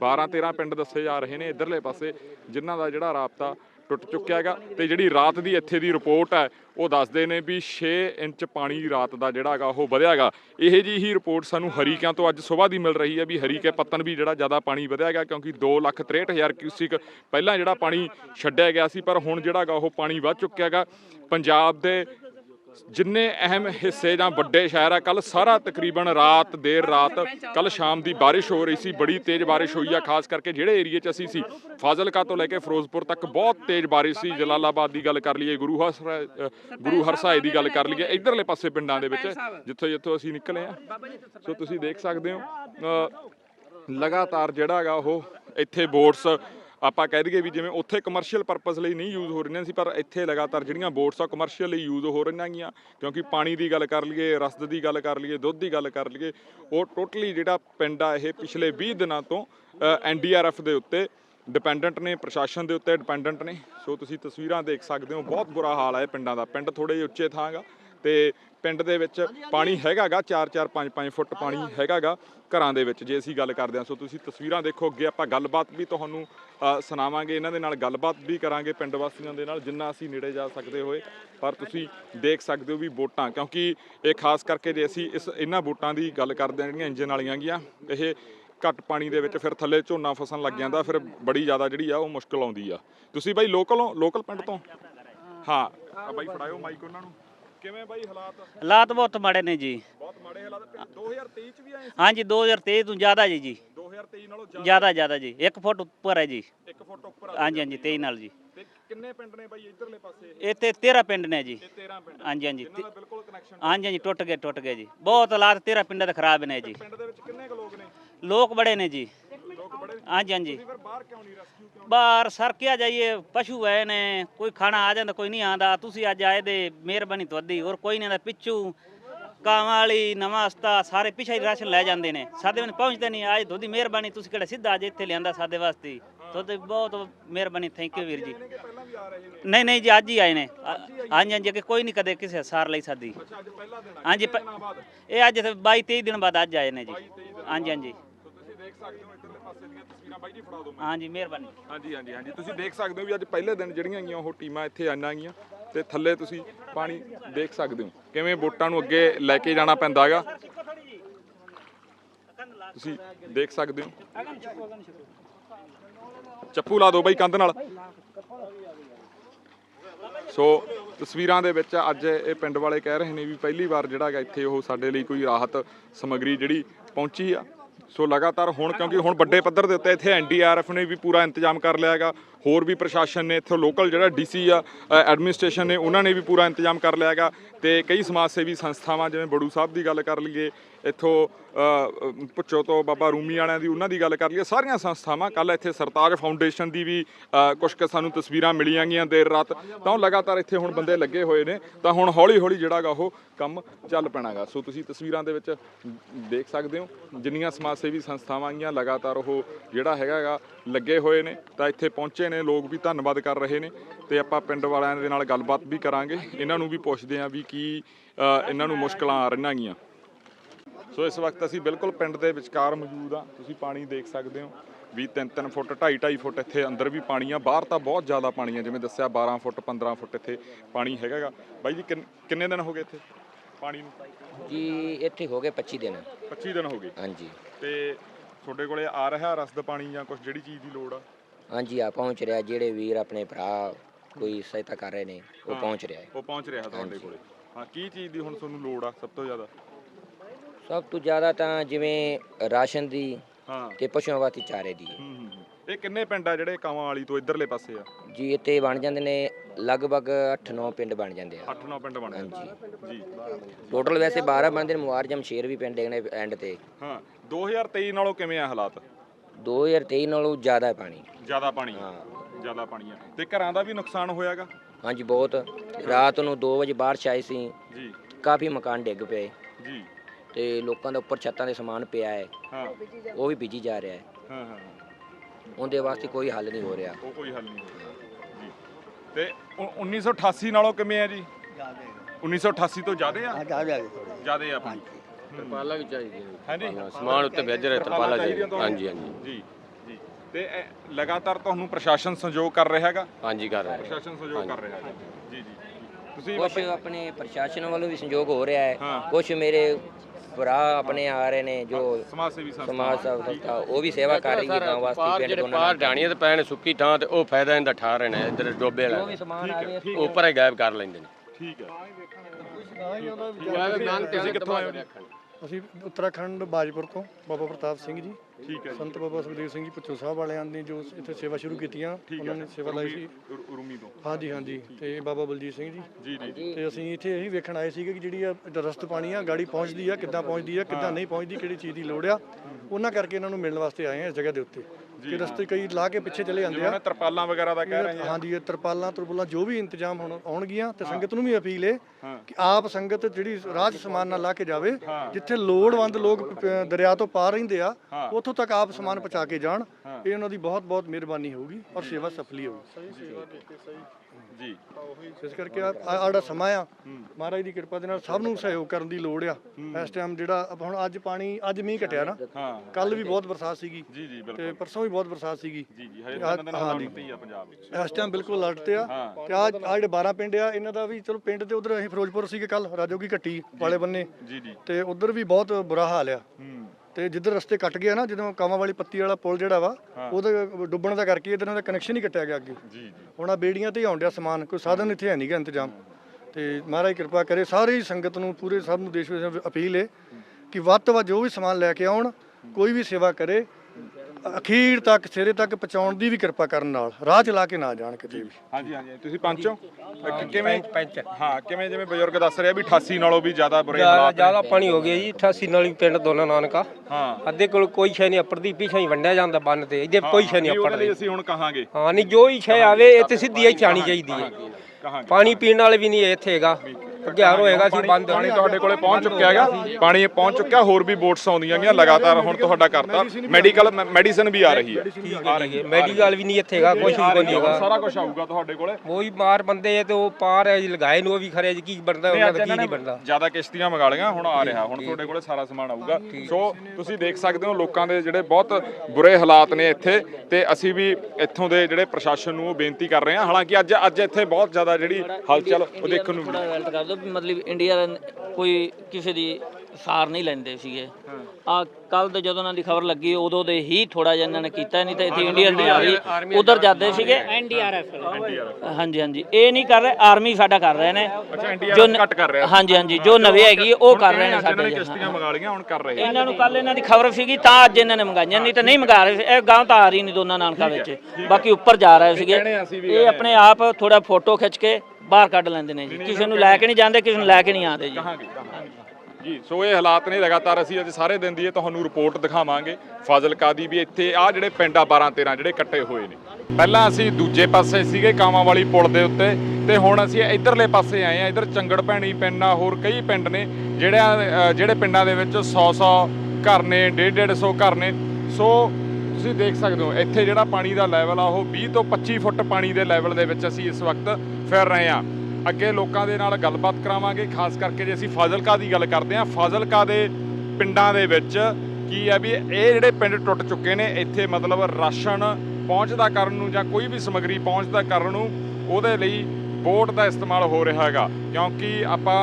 12 13 ਪਿੰਡ ਦੱਸੇ ਜਾ ਰਹੇ ਨੇ ਇਧਰਲੇ ਪਾਸੇ ਜਿਨ੍ਹਾਂ ਦਾ ਜਿਹੜਾ ਰਾਬਤਾ ਟੁੱਟ ਚੁੱਕਿਆ ਹੈਗਾ ਤੇ ਜਿਹੜੀ ਰਾਤ ਦੀ ਇੱਥੇ ਦੀ ਰਿਪੋਰਟ ਹੈ, ਉਹ ਦੱਸਦੇ ਨੇ ਵੀ 6 ਇੰਚ ਪਾਣੀ ਰਾਤ ਦਾ ਜਿਹੜਾ ਹੈਗਾ, ਉਹ ਵਧਿਆ ਹੈਗਾ। ਇਹ ਜੀ ਹੀ ਰਿਪੋਰਟ ਸਾਨੂੰ ਹਰੀਕਿਆਂ ਤੋਂ ਅੱਜ ਸਵੇਰ ਦੀ ਮਿਲ ਰਹੀ ਹੈ ਵੀ ਹਰੀਕੇ ਪੱਤਨ ਵੀ ਜਿਹੜਾ ਜ਼ਿਆਦਾ ਪਾਣੀ ਵਧਿਆ ਹੈਗਾ, ਕਿਉਂਕਿ 263000 ਕਿਊਸਿਕ ਪਹਿਲਾਂ ਜਿਹੜਾ ਪਾਣੀ ਛੱਡਿਆ ਗਿਆ ਸੀ, ਪਰ ਹੁਣ ਜਿਹੜਾ ਹੈਗਾ, ਉਹ ਪਾਣੀ ਵੱਧ ਚੁੱਕਿਆ ਹੈਗਾ। ਪੰਜਾਬ ਦੇ ਜਿੰਨੇ ਅਹਿਮ ਹਿੱਸੇ ਜਾਂ ਵੱਡੇ ਸ਼ਹਿਰ ਆ ਕੱਲ ਸਾਰਾ ਤਕਰੀਬਨ ਰਾਤ, ਦੇਰ ਰਾਤ ਕੱਲ ਸ਼ਾਮ ਦੀ ਬਾਰਿਸ਼ ਹੋ ਰਹੀ ਸੀ, ਬੜੀ ਤੇਜ਼ ਬਾਰਿਸ਼ ਹੋਈ ਆ, ਖਾਸ ਕਰਕੇ ਜਿਹੜੇ ਏਰੀਏ 'ਚ ਅਸੀਂ ਸੀ, ਫਾਜ਼ਿਲਕਾ ਤੋਂ ਲੈ ਕੇ ਫਿਰੋਜ਼ਪੁਰ ਤੱਕ ਬਹੁਤ ਤੇਜ਼ ਬਾਰਿਸ਼ ਸੀ, ਜਲਾਲਾਬਾਦ ਦੀ ਗੱਲ ਕਰ ਲਈਏ, ਗੁਰੂ ਹਰਸਰਾ ਗੁਰੂ ਹਰਸਾਏ ਦੀ ਗੱਲ ਕਰ ਲਈਏ, ਇਧਰਲੇ ਪਾਸੇ ਪਿੰਡਾਂ ਦੇ ਵਿੱਚ, ਜਿੱਥੋਂ ਜਿੱਥੋਂ ਅਸੀਂ ਨਿਕਲੇ ਆ। ਸੋ ਤੁਸੀਂ ਦੇਖ ਸਕਦੇ ਹੋ ਲਗਾਤਾਰ ਜਿਹੜਾ ਹੈਗਾ ਉਹ ਇੱਥੇ ਬੋਟਸ ਆਪਾਂ ਕਹਿ ਦਈਏ ਵੀ ਜਿਵੇਂ ਉੱਥੇ ਕਮਰਸ਼ੀਅਲ ਪਰਪਸ ਲਈ ਨਹੀਂ ਯੂਜ਼ ਹੋ ਰਹੀਆਂ ਸੀ, ਪਰ ਇੱਥੇ ਲਗਾਤਾਰ ਜਿਹੜੀਆਂ ਬੋਟਸ ਆ ਕਮਰਸ਼ੀਅਲ ਲਈ ਯੂਜ਼ ਹੋ ਰਹੀਆਂ ਗੀਆਂ। ਕਿਉਂਕਿ ਪਾਣੀ ਦੀ ਗੱਲ ਕਰ ਲਈਏ, ਰਸਦ ਦੀ ਗੱਲ ਕਰ ਲਈਏ, ਦੁੱਧ ਦੀ ਗੱਲ ਕਰ ਲਈਏ, ਉਹ ਟੋਟਲੀ ਜਿਹੜਾ ਪਿੰਡ ਆ ਇਹ ਪਿਛਲੇ 20 ਦਿਨਾਂ ਤੋਂ ਐਨਡੀਆਰਐਫ ਦੇ ਉੱਤੇ ਡਿਪੈਂਡੈਂਟ ਨੇ, ਪ੍ਰਸ਼ਾਸਨ ਦੇ ਉੱਤੇ ਡਿਪੈਂਡੈਂਟ ਨੇ। ਸੋ ਤੁਸੀਂ ਤਸਵੀਰਾਂ ਦੇਖ ਸਕਦੇ ਹੋ, ਬਹੁਤ ਬੁਰਾ ਹਾਲ ਹੈ ਪਿੰਡਾਂ ਦਾ। ਪਿੰਡ ਥੋੜੇ ਜਿਹੇ ਉੱਚੇ ਥਾਂ ਤੇ ਪਿੰਡ ਦੇ ਵਿੱਚ ਪਾਣੀ ਹੈਗਾਗਾ 4-4 5-5 ਫੁੱਟ ਪਾਣੀ ਹੈਗਾਗਾ ਘਰਾਂ ਦੇ ਵਿੱਚ ਜੇ ਅਸੀਂ ਗੱਲ ਕਰਦੇ ਹਾਂ। ਸੋ ਤੁਸੀਂ ਤਸਵੀਰਾਂ ਦੇਖੋ ਅੱਗੇ ਆਪਾਂ ਗੱਲਬਾਤ ਵੀ ਤੁਹਾਨੂੰ ਸੁਣਾਵਾਂਗੇ ਇਹਨਾਂ ਦੇ ਨਾਲ ਗੱਲਬਾਤ ਵੀ ਕਰਾਂਗੇ ਪਿੰਡ ਵਾਸੀਆਂ ਦੇ ਨਾਲ ਜਿੰਨਾ ਅਸੀਂ ਨੇੜੇ ਜਾ ਸਕਦੇ ਹੋਏ। ਪਰ ਤੁਸੀਂ ਦੇਖ ਸਕਦੇ ਹੋ ਵੀ ਵੋਟਾਂ ਕਿਉਂਕਿ ਇਹ ਖਾਸ ਕਰਕੇ ਜੇ ਅਸੀਂ ਇਸ ਇਹਨਾਂ ਵੋਟਾਂ ਦੀ ਗੱਲ ਕਰਦੇ ਹਾਂ ਜਿਹੜੀਆਂ ਇੰਜਨ ਵਾਲੀਆਂ ਗੀਆਂ ਇਹ ਘੱਟ ਪਾਣੀ ਦੇ ਵਿੱਚ ਫਿਰ ਥੱਲੇ ਝੋਨਾ ਫਸਣ ਲੱਗ ਜਾਂਦਾ ਫਿਰ ਬੜੀ ਜ਼ਿਆਦਾ ਜਿਹੜੀ ਆ ਉਹ ਮੁਸ਼ਕਲ ਆਉਂਦੀ ਆ। ਤੁਸੀਂ ਬਾਈ ਲੋਕਲ ਹੋ? ਲੋਕਲ ਪਿੰਡ ਤੋਂ? ਹਾਂ। ਆ ਬਾਈ ਫੜਾਇਓ ਮਾਈਕ ਉਹਨਾਂ ਨੂੰ। ਕਿਵੇਂ ਬਾਈ ਹਾਲਾਤ? ਹਾਲਾਤ ਬਹੁਤ ਮਾੜੇ ਨੇ ਜੀ। ਬਹੁਤ ਮਾੜੇ ਹਾਲਾਤ 2023 ਚ ਵੀ ਆਏ ਹਾਂਜੀ 2023 ਤੋਂ ਜ਼ਿਆਦਾ ਜੀ ਜੀ। 2023 ਨਾਲੋਂ ਜ਼ਿਆਦਾ? ਜ਼ਿਆਦਾ ਜੀ। 1 ਫੁੱਟ ਉੱਪਰ ਹੈ ਜੀ। 1 ਫੁੱਟ ਉੱਪਰ ਹਾਂਜੀ ਹਾਂਜੀ 23 ਨਾਲ ਜੀ। ਕਿੰਨੇ ਪਿੰਡ ਨੇ ਬਾਈ ਇਧਰਲੇ ਪਾਸੇ ਇੱਥੇ 13 ਪਿੰਡ ਨੇ ਜੀ। ਇਹ 13 ਪਿੰਡ ਹਾਂਜੀ ਹਾਂਜੀ। ਇਹਨਾਂ ਦਾ ਬਿਲਕੁਲ ਕਨੈਕਸ਼ਨ ਹਾਂਜੀ ਹਾਂਜੀ ਟੁੱਟ ਗਏ ਟੁੱਟ ਗਏ ਜੀ। ਬਹੁਤ ਹਾਲਾਤ 13 ਪਿੰਡਾਂ ਦੇ ਖਰਾਬ ਨੇ ਜੀ। ਪਿੰਡ ਦੇ ਵਿੱਚ ਕਿੰਨੇ ਕੁ ਲੋਕ ਨੇ? ਲੋਕ ਬੜੇ ਨੇ ਜੀ। ਹਾਂਜੀ ਹਾਂਜੀ। ਫਿਰ ਬਾਹਰ ਕਿਉਂ ਨਹੀਂ ਰੈਸਕਿਊ ਕਿਉਂ ਬਾਹਰ ਸਰਕਿਆ ਜਾਈਏ ਪਸ਼ੂ ਆਏ ਨੇ ਕੋਈ ਖਾਣਾ ਆ ਜਾਂਦਾ ਕੋਈ ਨਹੀਂ ਆਂਦਾ ਤੁਸੀਂ ਅੱਜ ਆਏ ਦੇ ਮਿਹਰਬਾਨੀ ਤੁਹਾਡੀ ਹੋਰ ਕੋਈ ਨਹੀਂ ਆਂਦਾ ਪਿੱਛੂ ਕਾਵਾਂ ਵਾਲੀ ਨਵਾਂ ਹਸਤਾ ਸਾਰੇ ਪਿੱਛੇ ਹੀ ਰਾਸ਼ਨ ਲੈ ਜਾਂਦੇ ਨੇ। ਸਾਡੇ ਵੱਲ ਪਹੁੰਚਦੇ ਨਹੀਂ ਅੱਜ ਤੁਹਾਡੀ ਮਿਹਰਬਾਨੀ ਤੁਸੀਂ ਕਿਹੜਾ ਸਿੱਧਾ ਅੱਜ ਇੱਥੇ ਲਿਆਂਦਾ ਸਾਡੇ ਵਾਸਤੇ? ਤੁਹਾਡੀ ਬਹੁਤ ਮਿਹਰਬਾਨੀ ਥੈਂਕ ਯੂ ਵੀਰ ਜੀ। ਪਹਿਲਾਂ ਵੀ ਆ ਰਹੇ ਨੇ? ਨਹੀਂ ਨਹੀਂ ਜੀ ਅੱਜ ਹੀ ਆਏ ਨੇ। ਹਾਂਜੀ ਹਾਂਜੀ ਅੱਗੇ ਕੋਈ ਨਹੀਂ ਕਦੇ ਕਿਸੇ ਸਾਰ ਲਈ ਸਾਡੀ। ਅੱਛਾ ਅੱਜ ਪਹਿਲਾ ਦਿਨ ਆ। ਹਾਂਜੀ ਪ- ਇਹ ਅੱਜ ਤੇ 22 23 ਦਿਨ ਬਾਅਦ ਅੱਜ ਆਏ ਨੇ ਜੀ। ਹਾਂਜੀ ਹਾਂਜੀ। ਸੋ ਤੁਸੀਂ ਦੇਖ ਸਕਦੇ ਹੋ ਇਧਰਲੇ ਪਾਸੇ ਦੀਆਂ ਤਸਵੀਰਾਂ ਬਾਈ ਜੀ ਫੜਾ ਦਿਓ ਮੈਨੂੰ। ਹਾਂਜੀ ਮਿਹਰਬਾਨੀ। ਹਾਂਜੀ ਹਾਂਜੀ ਹਾਂਜੀ। ਤੁਸੀਂ ਦੇਖ ਸਕਦੇ ਹੋ ਵੀ ਅੱਜ ਪਹਿਲੇ ਦਿਨ ਜਿਹੜੀਆਂ ਗਈਆਂ ਉਹ ਟੀਮਾਂ ਇੱਥੇ ਆਈਆਂ ਗਈਆਂ। ਤੇ ਥੱਲੇ ਤੁਸੀਂ ਪਾਣੀ ਦੇਖ ਸਕਦੇ ਹੋ। ਕਿਵੇਂ ਵੋਟਾਂ ਨੂੰ ਅੱਗੇ ਲੈ ਕੇ ਜਾਣਾ ਪੈਂਦਾ ਹੈਗਾ। ਤੁਸੀਂ ਦੇਖ ਸਕਦੇ ਹੋ। ਚੱਪੂ ਲਾ ਦਿਓ ਬਾਈ ਕੰਧ ਨਾਲ। ਸੋ ਤਸਵੀਰਾਂ ਦੇ ਵਿੱਚ ਅੱਜ ਇਹ ਪਿੰਡ ਵਾਲੇ ਕਹਿ ਰਹੇ ਨੇ ਵੀ ਪਹਿਲੀ ਵਾਰ ਜਿਹੜਾ ਹੈਗਾ ਇੱਥੇ ਉਹ ਸਾਡੇ ਲਈ ਕੋਈ ਰਾਹਤ ਸਮੱਗਰੀ ਜਿਹੜੀ ਪਹੁੰਚੀ ਆ। ਸੋ ਲਗਾਤਾਰ ਹੁਣ ਕਿਉਂਕਿ ਹੁਣ ਵੱਡੇ ਪੱਧਰ ਦੇ ਉੱਤੇ ਇੱਥੇ ਐਨਡੀਆਰਐਫ ਨੇ ਵੀ ਪੂਰਾ ਇੰਤਜ਼ਾਮ ਕਰ ਲਿਆ ਹੈਗਾ, ਹੋਰ ਵੀ ਪ੍ਰਸ਼ਾਸਨ ਨੇ, ਇੱਥੋਂ ਲੋਕਲ ਜਿਹੜਾ ਡੀਸੀ ਆ ਐਡਮਿਨਿਸਟ੍ਰੇਸ਼ਨ ਨੇ, ਉਹਨਾਂ ਨੇ ਵੀ ਪੂਰਾ ਇੰਤਜ਼ਾਮ ਕਰ ਲਿਆ ਹੈਗਾ ਤੇ ਕਈ ਸਮਾਜ ਸੇਵੀ ਸੰਸਥਾਵਾਂ ਜਿਵੇਂ ਬੜੂ ਸਾਹਿਬ ਦੀ ਗੱਲ ਕਰ ਲਈਏ ਇੱਥੋਂ ਅ, ਭੁੱਚੋ ਤੋਂ ਬਾਬਾ ਰੂਮੀ ਵਾਲਿਆਂ ਦੀ ਉਹਨਾਂ ਦੀ ਗੱਲ ਕਰ ਲਈਏ। ਸਾਰੀਆਂ ਸੰਸਥਾਵਾਂ ਕੱਲ ਇੱਥੇ ਸਰਤਾਜ ਫਾਊਂਡੇਸ਼ਨ ਦੀ ਵੀ ਅ, ਕੁਛ ਕੁ ਸਾਨੂੰ ਤਸਵੀਰਾਂ ਮਿਲੀਆਂ ਗਈਆਂ ਦੇਰ ਰਾਤ। ਤਾਂ ਉਹ ਲਗਾਤਾਰ ਇੱਥੇ ਹੁਣ ਬੰਦੇ ਲੱਗੇ ਹੋਏ ਨੇ। ਤਾਂ ਹੁਣ ਹੌਲੀ ਹੌਲੀ ਜਿਹੜਾਗਾ ਉਹ ਕੰਮ ਚੱਲ ਪੈਣਾਗਾ। ਸੋ ਤੁਸੀਂ ਤਸਵੀਰਾਂ ਦੇ ਵਿੱਚ ਦੇਖ ਸਕਦੇ ਹੋ ਜਿੰਨੀਆਂ ਸਮਾਜ ਸੇਵੀ ਸੰਸਥਾਵਾਂ ਆਈਆਂ ਲਗਾਤਾਰ ਉਹ ਜਿਹੜਾ ਹੈਗਾਗਾ ਲੱਗੇ ਹੋਏ ਨੇ। ਤਾਂ ਇੱਥੇ ਪਹੁੰਚੇ ਨੇ ਲੋਕ ਵੀ ਧੰਨਵਾਦ ਕਰ ਰਹੇ ਨੇ। ਤੇ ਆਪਾਂ ਪਿੰਡ ਵਾਲਿਆਂ ਦੇ ਨਾਲ ਗੱਲਬਾਤ ਵੀ ਕਰਾਂਗੇ। ਇਹਨਾਂ ਨੂੰ ਵੀ ਪੁੱਛਦੇ ਆਂ ਵੀ ਕੀ ਇਹਨਾਂ ਨੂੰ ਮੁਸ਼ਕਲਾਂ ਆ ਰਹੀਆਂ ਗੀਆਂ। ਸੋ ਇਸ ਵਕਤ ਅਸੀਂ ਬਿਲਕੁਲ ਪਿੰਡ ਦੇ ਵਿਚਕਾਰ ਮੌਜੂਦ ਆ ਤੁਸੀਂ ਪਾਣੀ ਦੇਖ ਸਕਦੇ ਹੋ ਵੀ 3-3 ਫੁੱਟ 2.5-2.5 ਫੁੱਟ ਇੱਥੇ ਅੰਦਰ ਵੀ ਪਾਣੀ ਆ। ਬਾਹਰ ਤਾਂ ਬਹੁਤ ਜ਼ਿਆਦਾ ਪਾਣੀ ਆ ਜਿਵੇਂ ਦੱਸਿਆ 12 ਫੁੱਟ 15 ਫੁੱਟ ਇੱਥੇ ਪਾਣੀ ਹੈਗਾਗਾ ਬਾਈ ਜੀ ਕਿੰਨ- ਕਿੰਨੇ ਦਿਨ ਹੋ ਗਏ ਇੱਥੇ ਪਾਣੀ ਨੂੰ? ਜੀ ਇੱਥੇ ਹੋ ਗਏ 25 ਦਿਨ। 25 ਦਿਨ ਹੋ ਗਏ। ਹਾਂਜੀ। ਤੇ ਤੁਹਾਡੇ ਕੋਲੇ ਆ ਰਿਹਾ ਰਸਦ ਪਾਣੀ ਜਾਂ ਕੁਝ ਜਿਹੜੀ ਚੀਜ਼ ਦੀ ਲੋੜ ਆ? ਹਾਂਜੀ ਆ ਪਹੁੰਚ ਰਿਹਾ। ਜਿਹੜੇ ਵੀਰ ਆਪਣੇ ਭਰਾ ਕੋਈ ਸਹਾਇਤਾ ਕਰ ਰਹੇ ਨੇ ਉਹ ਪਹੁੰਚ ਰਿਹਾ ਹੈ। ਉਹ ਪਹੁੰਚ ਰਿਹਾ ਤੁਹਾਡੇ ਕੋਲੇ। ਹਾਂ ਕੀ ਚੀਜ਼ ਦੀ ਹੁਣ ਤੁਹਾਨੂੰ ਲੋੜ ਆ ਸਭ ਤੋਂ ਜ਼ਿਆਦਾ? ਸਭ ਤੋਂ ਜ਼ਿਆਦਾ ਤਾਂ ਜਿਵੇਂ ਰਾਸ਼ਨ ਦੀ ਹਾਂ। ਤੇ ਪਸ਼ੂਆਂ ਵਾਸਤੇ ਚਾਰੇ ਦੀ ਹੂੰ। ਹੂੰ ਹੂੰ। ਇਹ ਕਿੰਨੇ ਪਿੰਡ ਆ ਜਿਹੜੇ ਕਾਵਾਂ ਵਾਲੀ ਤੋਂ ਇਧਰਲੇ ਪਾਸੇ ਆ? ਜੀ ਇੱਥੇ ਬਣ ਜਾਂਦੇ ਨੇ ਲਗਭਗ 8-9 ਪਿੰਡ ਬਣ ਜਾਂਦੇ ਆ। 8-9 ਪਿੰਡ ਬਣੇ ਜੀ। ਟੋਟਲ ਵੈਸੇ 12 ਬਣਦੇ ਨੇ ਮੁਆਰਜਮ ਸ਼ੇਰ ਵੀ ਪਿੰਡ ਨੇ ਐਂਡ ਤੇ। ਹਾਂ। 2023 ਨਾਲੋਂ ਕਿਵੇਂ ਆ ਹਾਲਾਤ? 2023 ਨਾਲੋਂ ਜ਼ਿਆਦਾ ਹੈ ਪਾਣੀ। ਜ਼ਿਆਦਾ ਪਾਣੀ ਆ। ਹਾਂ। ਜ਼ਿਆਦਾ ਪਾਣੀ ਆ। ਤੇ ਘਰਾਂ ਦਾ ਵੀ ਨੁਕਸਾਨ ਹੋਇਆਗਾ? ਹਾਂਜੀ ਬਹੁਤ। ਰਾਤ ਨੂੰ 2 ਵਜੇ ਬਾਰਿਸ਼ ਆਈ ਸੀ। ਜੀ। ਕਾਫੀ ਮਕਾਨ ਡਿੱਗ ਪਏ। ਜੀ। ਤੇ ਲੋਕਾਂ ਦੇ ਉੱਪਰ ਛੱਤਾਂ ਦੇ ਸਮਾਨ ਪਿਆ ਹੈ। ਹਾਂ। ਉਹ ਵੀ ਭਿੱਜੀ ਜਾ ਰਿਹਾ ਹੈ। ਹਾਂ ਹਾਂ ਉਹਦੇ ਵਾਸਤੇ ਕੋਈ ਹੱਲ ਨਹੀਂ ਹੋ ਰਿਹਾ। ਉਹ ਕੋਈ ਹੱਲ ਨਹੀਂ ਹੋਇਆ ਜੀ। ਤੇ ਉ- 1988 ਨਾਲੋਂ ਕਿਵੇਂ ਆ ਜੀ? 1988 ਤੋਂ ਜ਼ਿਆਦਾ ਆ? ਜ਼ਿਆਦਾ ਆ ਪਾਣੀ ਤਰਪਾਲਾਂ ਵੀ ਚਾਹੀਦੀਆਂ ਹਾਂਜੀ ਸਮਾਨ ਉੱਤੇ ਭੇਜ ਰਹੇ ਤਰਪਾਲਾਂ ਚਾਹੀਦੀਆਂ। ਤੁਹਾਨੂੰ? ਹਾਂਜੀ ਹਾਂਜੀ। ਜੀ। ਜੀ ਤੇ ਇਹ ਲਗਾਤਾਰ ਤੁਹਾਨੂੰ ਪ੍ਰਸ਼ਾਸਨ ਸਹਿਯੋਗ ਕਰ ਰਿਹਾ ਹੈਗਾ? ਹਾਂਜੀ ਕਰ ਰਹੇ। ਪ੍ਰਸ਼ਾਸਨ ਸਹਿਯੋਗ ਕਰ ਰਿਹਾ ਹੈਗਾ। ਜੀ ਜੀ ਤੁਸੀਂ ਕੁਝ ਆਪਣੇ ਪ੍ਰਸ਼ਾਸਨ ਵੱਲੋਂ ਵੀ ਸੰਯੋਗ ਹੋ ਰਿਹਾ ਹੈ। ਹਾਂ। ਕੁਝ ਮੇਰੇ ਭਰਾ ਆਪਣੇ ਆ ਰਹੇ ਨੇ ਜੋ ਸਮਾਜ ਸੇਵੀ ਸੰਸਥਾ ਸਮਾਜ ਸੰਸਥਾ ਉਹ ਵੀ ਸੇਵਾ ਕਰ ਰਹੀ ਹੈ ਗਾਂ ਵਾਸਤੇ ਪਿੰਡ ਦੋਨਾਂ ਪਾਰ। ਢਾਣੀਆਂ ਤੇ ਪੈਣ ਸੁੱਕੀ ਥਾਂ ਤੇ ਉਹ ਫਾਇਦਾ ਇਹਦਾ ਠਾ ਰਹੇ ਨੇ ਇੱਧਰ ਡੋਬੇ ਵਾਲਾ ਵੀ ਸਮਾਨ ਆਵੇ ਉੱਪਰ ਹੀ ਗਾਇਬ ਕਰ ਲੈਂਦੇ ਨੇ ਠੀਕ ਹੈ ਤੁਸੀਂ ਕਿੱਥੋਂ ਆਏ ਹੋ? ਅਸੀਂ ਉੱਤਰਾਖੰਡ ਬਾਜਪੁਰ ਤੋਂ ਬਾਬਾ ਪ੍ਰਤਾਪ ਸਿੰਘ ਜੀ ਠੀਕ ਹੈ ਜੀ। ਸੰਤ ਬਾਬਾ ਸੁਖਦੇਵ ਸਿੰਘ ਜੀ ਪੁੱਛੋ ਸਾਹਿਬ ਵਾਲਿਆਂ ਨੇ ਜੋ ਇੱਥੇ ਸੇਵਾ ਸ਼ੁਰੂ ਕੀਤੀਆਂ ਠੀਕ ਉਹਨਾਂ ਨੇ ਸੇਵਾ ਲਾਈ ਸੀ। ਰੂਮੀ ਤੋਂ। ਹਾਂਜੀ ਹਾਂਜੀ। ਤੇ ਬਾਬਾ ਬਲਜੀਤ ਸਿੰਘ ਜੀ। ਜੀ ਜੀ ਤੇ ਅਸੀਂ ਇੱਥੇ ਇਹੀ ਵੇਖਣ ਆਏ ਸੀਗੇ ਕਿ ਜਿਹੜੀ ਆ ਰਸਤ ਪਾਣੀ ਆ ਗਾੜੀ ਪਹੁੰਚਦੀ ਆ ਕਿੱਦਾਂ ਪਹੁੰਚਦੀ ਆ ਕਿੱਦਾਂ ਨਹੀਂ ਪਹੁੰਚਦੀ ਕਿਹੜੀ ਚੀਜ਼ ਦੀ ਲੋੜ ਆ ਉਹਨਾਂ ਕਰਕੇ ਇਹਨਾਂ ਨੂੰ ਮਿਲਣ ਵਾਸਤੇ ਆਏ ਆ ਇਸ ਜਗ੍ਹਾ ਦੇ ਉੱਤੇ। ਕਿ ਰਸਤੇ ਕਈ ਲਾ ਕੇ ਪਿੱਛੇ ਚਲੇ ਜਾਂਦੇ ਆ। ਤਰਪਾਲਾਂ ਵਗੈਰਾ ਦਾ ਕਹਿ ਰਹੇ ਆ। ਹਾਂਜੀ ਇਹ ਤਰਪਾਲਾਂ ਤਰਪਾਲਾਂ ਜੋ ਵੀ ਇੰਤਜ਼ਾਮ ਹੁਣ ਆਉਣਗੀਆਂ ਤੇ ਸੰਗਤ ਨੂੰ ਵੀ ਅਪੀਲ ਹੈ ਹਾਂ। ਕਿ ਆਪ ਸੰਗਤ ਜਿਹੜੀ ਰਾਹ 'ਚ ਸਮਾਨ ਨਾਲ ਲਾ ਕੇ ਜਾਵੇ ਜਿੱਥੇ ਲੋੜਵੰਦ ਲੋਕ ਦਰਿਆ ਤੋਂ ਪਾਰ ਰਹਿੰਦੇ ਆ ਉੱਥੋਂ ਤੱਕ ਆਪ ਸਮਾਨ ਪਹੁੰਚਾ ਕੇ ਜਾਣ। ਇਹ ਉਹਨਾਂ ਦੀ ਬਹੁਤ ਬਹੁਤ ਮਿਹਰਬਾਨੀ ਹੋਊਗੀ ਔਰ ਸੇਵਾ ਸਫਲੀ ਹੋਊਗੀ। ਜੀ। ਇਸ ਕਰਕੇ ਆ ਆ- ਆਹ ਜਿਹੜਾ ਸਮਾਂ ਆ। ਮਹਾਰਾਜ ਦੀ ਕਿਰਪਾ ਦੇ ਨਾਲ ਸਭ ਨੂੰ ਸਹਿਯੋਗ ਕਰਨ ਦੀ ਲੋੜ ਆ। ਇਸ ਟਾਈਮ ਜਿਹੜਾ ਹੁਣ ਅੱਜ ਪਾਣੀ ਅੱਜ ਮੀਂਹ ਘਟਿਆ ਨਾ। ਕੱਲ ਵੀ ਬਹੁਤ ਬਰਸਾਤ ਸੀਗੀ। ਜੀ ਜੀ ਤੇ ਬਿਲਕੁਲ। ਪਰਸੋਂ ਵੀ ਬਹੁਤ ਬਰਸਾਤ ਸੀਗੀ। ਜੀ ਜੀ ਦਿਨਾਂ ਆ ਪੰਜਾਬ ਵਿੱਚ। ਇਸ ਟਾਈਮ ਬਿਲਕੁਲ ਅਲਰਟ ਤੇ ਆ। ਤੇ ਆ ਜਿਹੜੇ 12 ਪਿੰਡ ਆ ਇਹਨਾਂ ਦਾ ਵੀ ਚਲੋ ਪਿੰਡ ਤੇ ਉਧਰ ਅਸੀਂ ਫਿਰੋਜ਼ਪੁਰ ਸੀਗੇ ਕੱਲ ਰਾਜੋਗੀ ਘੱਟੀ ਵਾਲੇ ਬੰਨੇ। ਜੀ ਜੀ। ਤੇ ਉਧਰ ਵੀ ਬਹੁਤ ਬੁਰਾ ਹਾਲ ਆ। ਤੇ ਜਿੱਧਰ ਰਸਤੇ ਕੱਟ ਗਿਆ ਨਾ ਜਦੋਂ ਕਾਮਾਂ ਵਾਲੀ ਪੱਤੀ ਵਾਲਾ ਪੁਲ ਜਿਹੜਾ ਵਾ ਉਹਦੇ ਡੁੱਬਣ ਦਾ ਕਰਕੇ ਇਧਰ ਦਾ ਕਨੈਕਸ਼ਨ ਹੀ ਕੱਟਿਆ ਗਿਆ ਅੱਗੇ। ਜੀ ਜੀ। ਹੁਣ ਆ ਬੇੜੀਆਂ ਤੇ ਹੀ ਆਉਣ ਡਿਆ ਸਮਾਨ ਕੋਈ ਸਾਧਨ ਇੱਥੇ ਹੈ ਨਹੀਂਗਾ ਇੰਤਜ਼ਾਮ। ਤੇ ਮਹਾਰਾਜ ਕਿਰਪਾ ਕਰੇ ਸਾਰੀ ਸੰਗਤ ਨੂੰ ਪੂਰੇ ਸਭ ਨੂੰ ਦੇਸ਼ ਵਿੱਚ ਅਪੀਲ ਹੈ ਕਿ ਵੱਧ ਤੋਂ ਵੱਧ ਜੋ ਵੀ ਸਮਾਨ ਲੈ ਕੇ ਆਉਣ ਕੋਈ ਵੀ ਸੇਵਾ ਕਰੇ ਅਖੀਰ ਤੱਕ ਸਿਰੇ ਤੱਕ ਪਹੁੰਚਾਉਣ ਦੀ ਵੀ ਕਿਰਪਾ ਕਰਨ ਨਾਲ ਰਾਹ ਚਲਾ ਕੇ ਨਾ ਜਾਣ ਕਿਤੇ ਵੀ। ਹਾਂਜੀ ਹਾਂਜੀ। ਤੁਸੀਂ ਪੰਚ? ਕਿਵੇਂ ਹਾਂ ਕਿਵੇਂ ਜਿਵੇਂ ਬਜ਼ੁਰਗ ਦੱਸ ਰਿਹਾ ਵੀ 88 ਨਾਲੋਂ ਵੀ ਜ਼ਿਆਦਾ ਬੁਰੇ ਹਾਲਾਤ। ਜ਼ਿਆਦਾ ਪਾਣੀ ਹੋ ਗਿਆ ਜੀ 88 ਨਾਲ ਵੀ ਪਿੰਡ ਦੋਨਾ ਨਾਨਕਾ। ਹਾਂ। ਅੱਧੇ ਕੋਲ ਕੋਈ ਸ਼ੈ ਨਹੀਂ ਅੱਪੜਦੀ ਪਿਛਾ ਹੀ ਵੰਡਿਆ ਜਾਂਦਾ ਬੰਨ ਤੇ। ਇਹਦੇ ਕੋਈ ਸ਼ੈ ਨਹੀਂ ਅੱਪੜਦੀ ਅਸੀਂ ਹੁਣ ਕਹਾਂਗੇ। ਹਾਂ ਨਹੀਂ ਜੋ ਹੀ ਸ਼ੈ ਆਵੇ ਇੱਥੇ ਸਿੱਧੀ ਹੀ ਚਾਣੀ ਚਾਹੀਦੀ ਹੈ। ਕਹਾਂਗੇ ਪਾਣੀ ਪੀਣ ਵਾਲੇ ਵੀ ਨਹੀਂ ਇੱਥੇ ਹੈਗਾ। ਹਜ਼ਾਰ ਹੋਏਗਾ ਸੀ ਬੰਦ ਪਾਣੀ ਤੁਹਾਡੇ ਕੋਲੇ ਪਹੁੰਚ ਚੁੱਕਿਆ ਹੈਗਾ। ਪਾਣੀ ਪਹੁੰਚ ਚੁੱਕਿਆ ਹੋਰ ਵੀ ਬੋਟਸ ਆਉਂਦੀਆਂ ਗੀਆਂ ਲਗਾਤਾਰ ਹੁਣ ਤੁਹਾਡਾ ਕਰਤਾ ਮੈਡੀਕਲ ਮੈਡੀਸਨ ਵੀ ਆ ਰਹੀ ਹੈ। ਆ ਰਹੀ ਹੈ। ਮੈਡੀਕਲ ਵੀ ਨਹੀਂ ਇੱਥੇ ਹੈਗਾ ਕੁਝ ਵੀ ਕੋਈ ਨਹੀਂ ਹੈਗਾ। ਸਾਰਾ ਕੁਝ ਆਊਗਾ ਤੁਹਾਡੇ ਕੋਲੇ। ਉਹ ਮਾਰ ਬੰਦੇ ਤੇ ਉਹ ਪਾਰ ਹੈ ਲਗਾਏ ਨੂੰ ਉਹ ਵੀ ਖਰੇ ਜੀ ਕੀ ਬਣਦਾ ਉਹਨਾਂ ਦਾ ਕੀ ਨਹੀਂ ਬਣਦਾ। ਜ਼ਿਆਦਾ ਕਿਸ਼ਤੀਆਂ ਮੰਗਾ ਲਈਆਂ ਹੁਣ ਆ ਰਿਹਾ ਹੁਣ ਤੁਹਾਡੇ ਕੋਲੇ ਸਾਰਾ ਸਮਾਨ ਆਊਗਾ। ਸੋ ਤੁਸੀਂ ਦੇਖ ਸਕਦੇ ਹੋ ਲੋਕਾਂ ਦੇ ਜਿਹੜੇ ਬਹੁਤ ਬੁਰੇ ਹਾਲਾਤ ਨੇ ਇੱਥੇ ਤੇ ਅਸੀਂ ਵੀ ਇੱਥੋਂ ਦੇ ਜਿਹੜੇ ਪ੍ਰਸ਼ਾਸਨ ਨੂੰ ਉਹ ਬੇਨਤੀ ਕਰ ਰਹੇ ਹਾਂ। ਹਾਲਾਂਕਿ ਅੱਜ ਅੱਜ ਇੱਥੇ ਬਹੁਤ ਜ਼ਿਆਦਾ ਜਿਹੜੀ ਹਲਚਲ ਉਹ ਦੇਖਣ ਨੂੰ ਮਿਲੀ। ਮਤਲਬ ਇੰਡੀਆ ਦਾ ਕੋਈ ਕਿਸੇ ਦੀ ਸਾਰ ਨਹੀਂ ਲੈਂਦੇ ਸੀਗੇ। ਆ ਕੱਲ ਦੇ ਜਦੋਂ ਉਹਨਾਂ ਦੀ ਖਬਰ ਲੱਗੀ ਉਦੋਂ ਦੇ ਹੀ ਥੋੜਾ ਜਿਹਾ ਇਹਨਾਂ ਨੇ ਕੀਤਾ ਨਹੀਂ ਤਾਂ ਇੱਥੇ ਇੰਡੀਅਨ ਦੀ ਆ ਰਹੀ ਉਧਰ ਜਾਂਦੇ ਸੀਗੇ। ਐਨਡੀਆਰਐਫ ਹਾਂਜੀ ਹਾਂਜੀ। ਇਹ ਨਹੀਂ ਕਰ ਰਹੇ ਆਰਮੀ ਸਾਡਾ ਕਰ ਰਹੇ ਨੇ। NDRF ਘੱਟ ਕਰ ਰਿਹਾ। ਹਾਂਜੀ ਹਾਂਜੀ। ਜੋ ਨਵੇਂ ਹੈਗੀ ਉਹ ਕਰ ਰਹੇ ਨੇ ਇਹਨਾਂ ਸਾਡੇ। ਕਿਸ਼ਤੀਆਂ ਮੰਗਾ ਲਈਆਂ ਹੁਣ ਕਰ ਰਹੇ ਇਹਨਾਂ ਨੂੰ ਕੱਲ ਇਹਨਾਂ ਦੀ ਖਬਰ ਸੀਗੀ ਤਾਂ ਅੱਜ ਇਹਨਾਂ ਨੇ ਮੰਗਾਈਆਂ। ਨਹੀਂ ਤਾਂ ਨਹੀਂ ਮੰਗਾ ਰਹੇ ਸੀ। ਇਹ ਗਾਂ ਤਾਂ ਆ ਰਹੀ ਨਹੀਂ ਦੋਨਾਂ ਨਾਨਕਾ ਵਿੱਚ। ਬਾਕੀ ਉੱਪਰ ਜਾ ਰਹੇ ਸੀਗੇ। ਇਹ ਆਪਣੇ ਆਪ ਥੋੜਾ ਫੋਟੋ ਖਿੱਚ ਕੇ ਬਾਹਰ ਕੱਢ ਲੈਂਦੇ ਨੇ ਜੀ। ਕਿਸੇ ਨੂੰ ਲੈ ਕੇ ਨਹੀਂ ਜਾਂਦੇ, ਕਿਸੇ ਨੂੰ ਲੈ ਕੇ ਨਹੀਂ ਆਉਂਦੇ ਜੀ। ਕਹਾਂਗੇ ਜੀ, ਸੋ ਇਹ ਹਾਲਾਤ ਨੇ ਲਗਾਤਾਰ ਅਸੀਂ ਅੱਜ ਸਾਰੇ ਦਿਨ ਦੀ ਇਹ ਤੁਹਾਨੂੰ ਰਿਪੋਰਟ ਦਿਖਾਵਾਂਗੇ। ਫਾਜ਼ਿਲਕਾ ਦੀ ਵੀ ਇੱਥੇ ਆ ਜਿਹੜੇ ਪਿੰਡ ਆ 12 13 ਜਿਹੜੇ ਕੱਟੇ ਹੋਏ ਨੇ। ਪਹਿਲਾਂ ਅਸੀਂ ਦੂਜੇ ਪਾਸੇ ਸੀਗੇ ਕਾਵਾਂ ਵਾਲੀ ਪੁਲ ਦੇ ਉੱਤੇ ਤੇ ਹੁਣ ਅਸੀਂ ਇਧਰਲੇ ਪਾਸੇ ਆਏ ਆ। ਇਧਰ ਚੰਗੜ ਭੈਣੀ ਪਿੰਡ ਆ, ਹੋਰ ਕਈ ਪਿੰਡ ਨੇ ਜਿਹੜਿਆਂ ਜਿਹੜੇ ਪਿੰਡਾਂ ਦੇ ਵਿੱਚ 100 100 ਘਰ ਨੇ 150 150 ਘਰ ਨੇ। ਸੋ ਤੁਸੀਂ ਦੇਖ ਸਕਦੇ ਹੋ, ਇੱਥੇ ਜਿਹੜਾ ਪਾਣੀ ਦਾ ਲੈਵਲ ਆ, ਉਹ 20 ਤੋਂ 25 ਫੁੱਟ ਪਾਣੀ ਦੇ ਲੈਵਲ ਦੇ ਵਿੱਚ ਅਸੀਂ ਇਸ ਵਕਤ ਫਿਰ ਰਹੇ ਹਾਂ। ਅੱਗੇ ਲੋਕਾਂ ਦੇ ਨਾਲ ਗੱਲਬਾਤ ਕਰਾਵਾਂਗੇ, ਖਾਸ ਕਰਕੇ ਜੇ ਅਸੀਂ ਫਾਜ਼ਿਲਕਾ ਦੀ ਗੱਲ ਕਰਦੇ ਹਾਂ। ਫਾਜ਼ਿਲਕਾ ਦੇ ਪਿੰਡਾਂ ਦੇ ਵਿੱਚ ਕੀ ਆ ਵੀ ਇਹ ਜਿਹੜੇ ਪਿੰਡ ਟੁੱਟ ਚੁੱਕੇ ਨੇ, ਇੱਥੇ ਮਤਲਬ ਰਾਸ਼ਨ ਪਹੁੰਚਦਾ ਕਰਨ ਨੂੰ ਜਾਂ ਕੋਈ ਵੀ ਸਮੱਗਰੀ ਪਹੁੰਚਦਾ ਕਰਨ ਨੂੰ ਉਹਦੇ ਲਈ ਬੋਟ ਦਾ ਇਸਤੇਮਾਲ ਹੋ ਰਿਹਾ ਹੈਗਾ। ਕਿਉਂਕਿ ਆਪਾਂ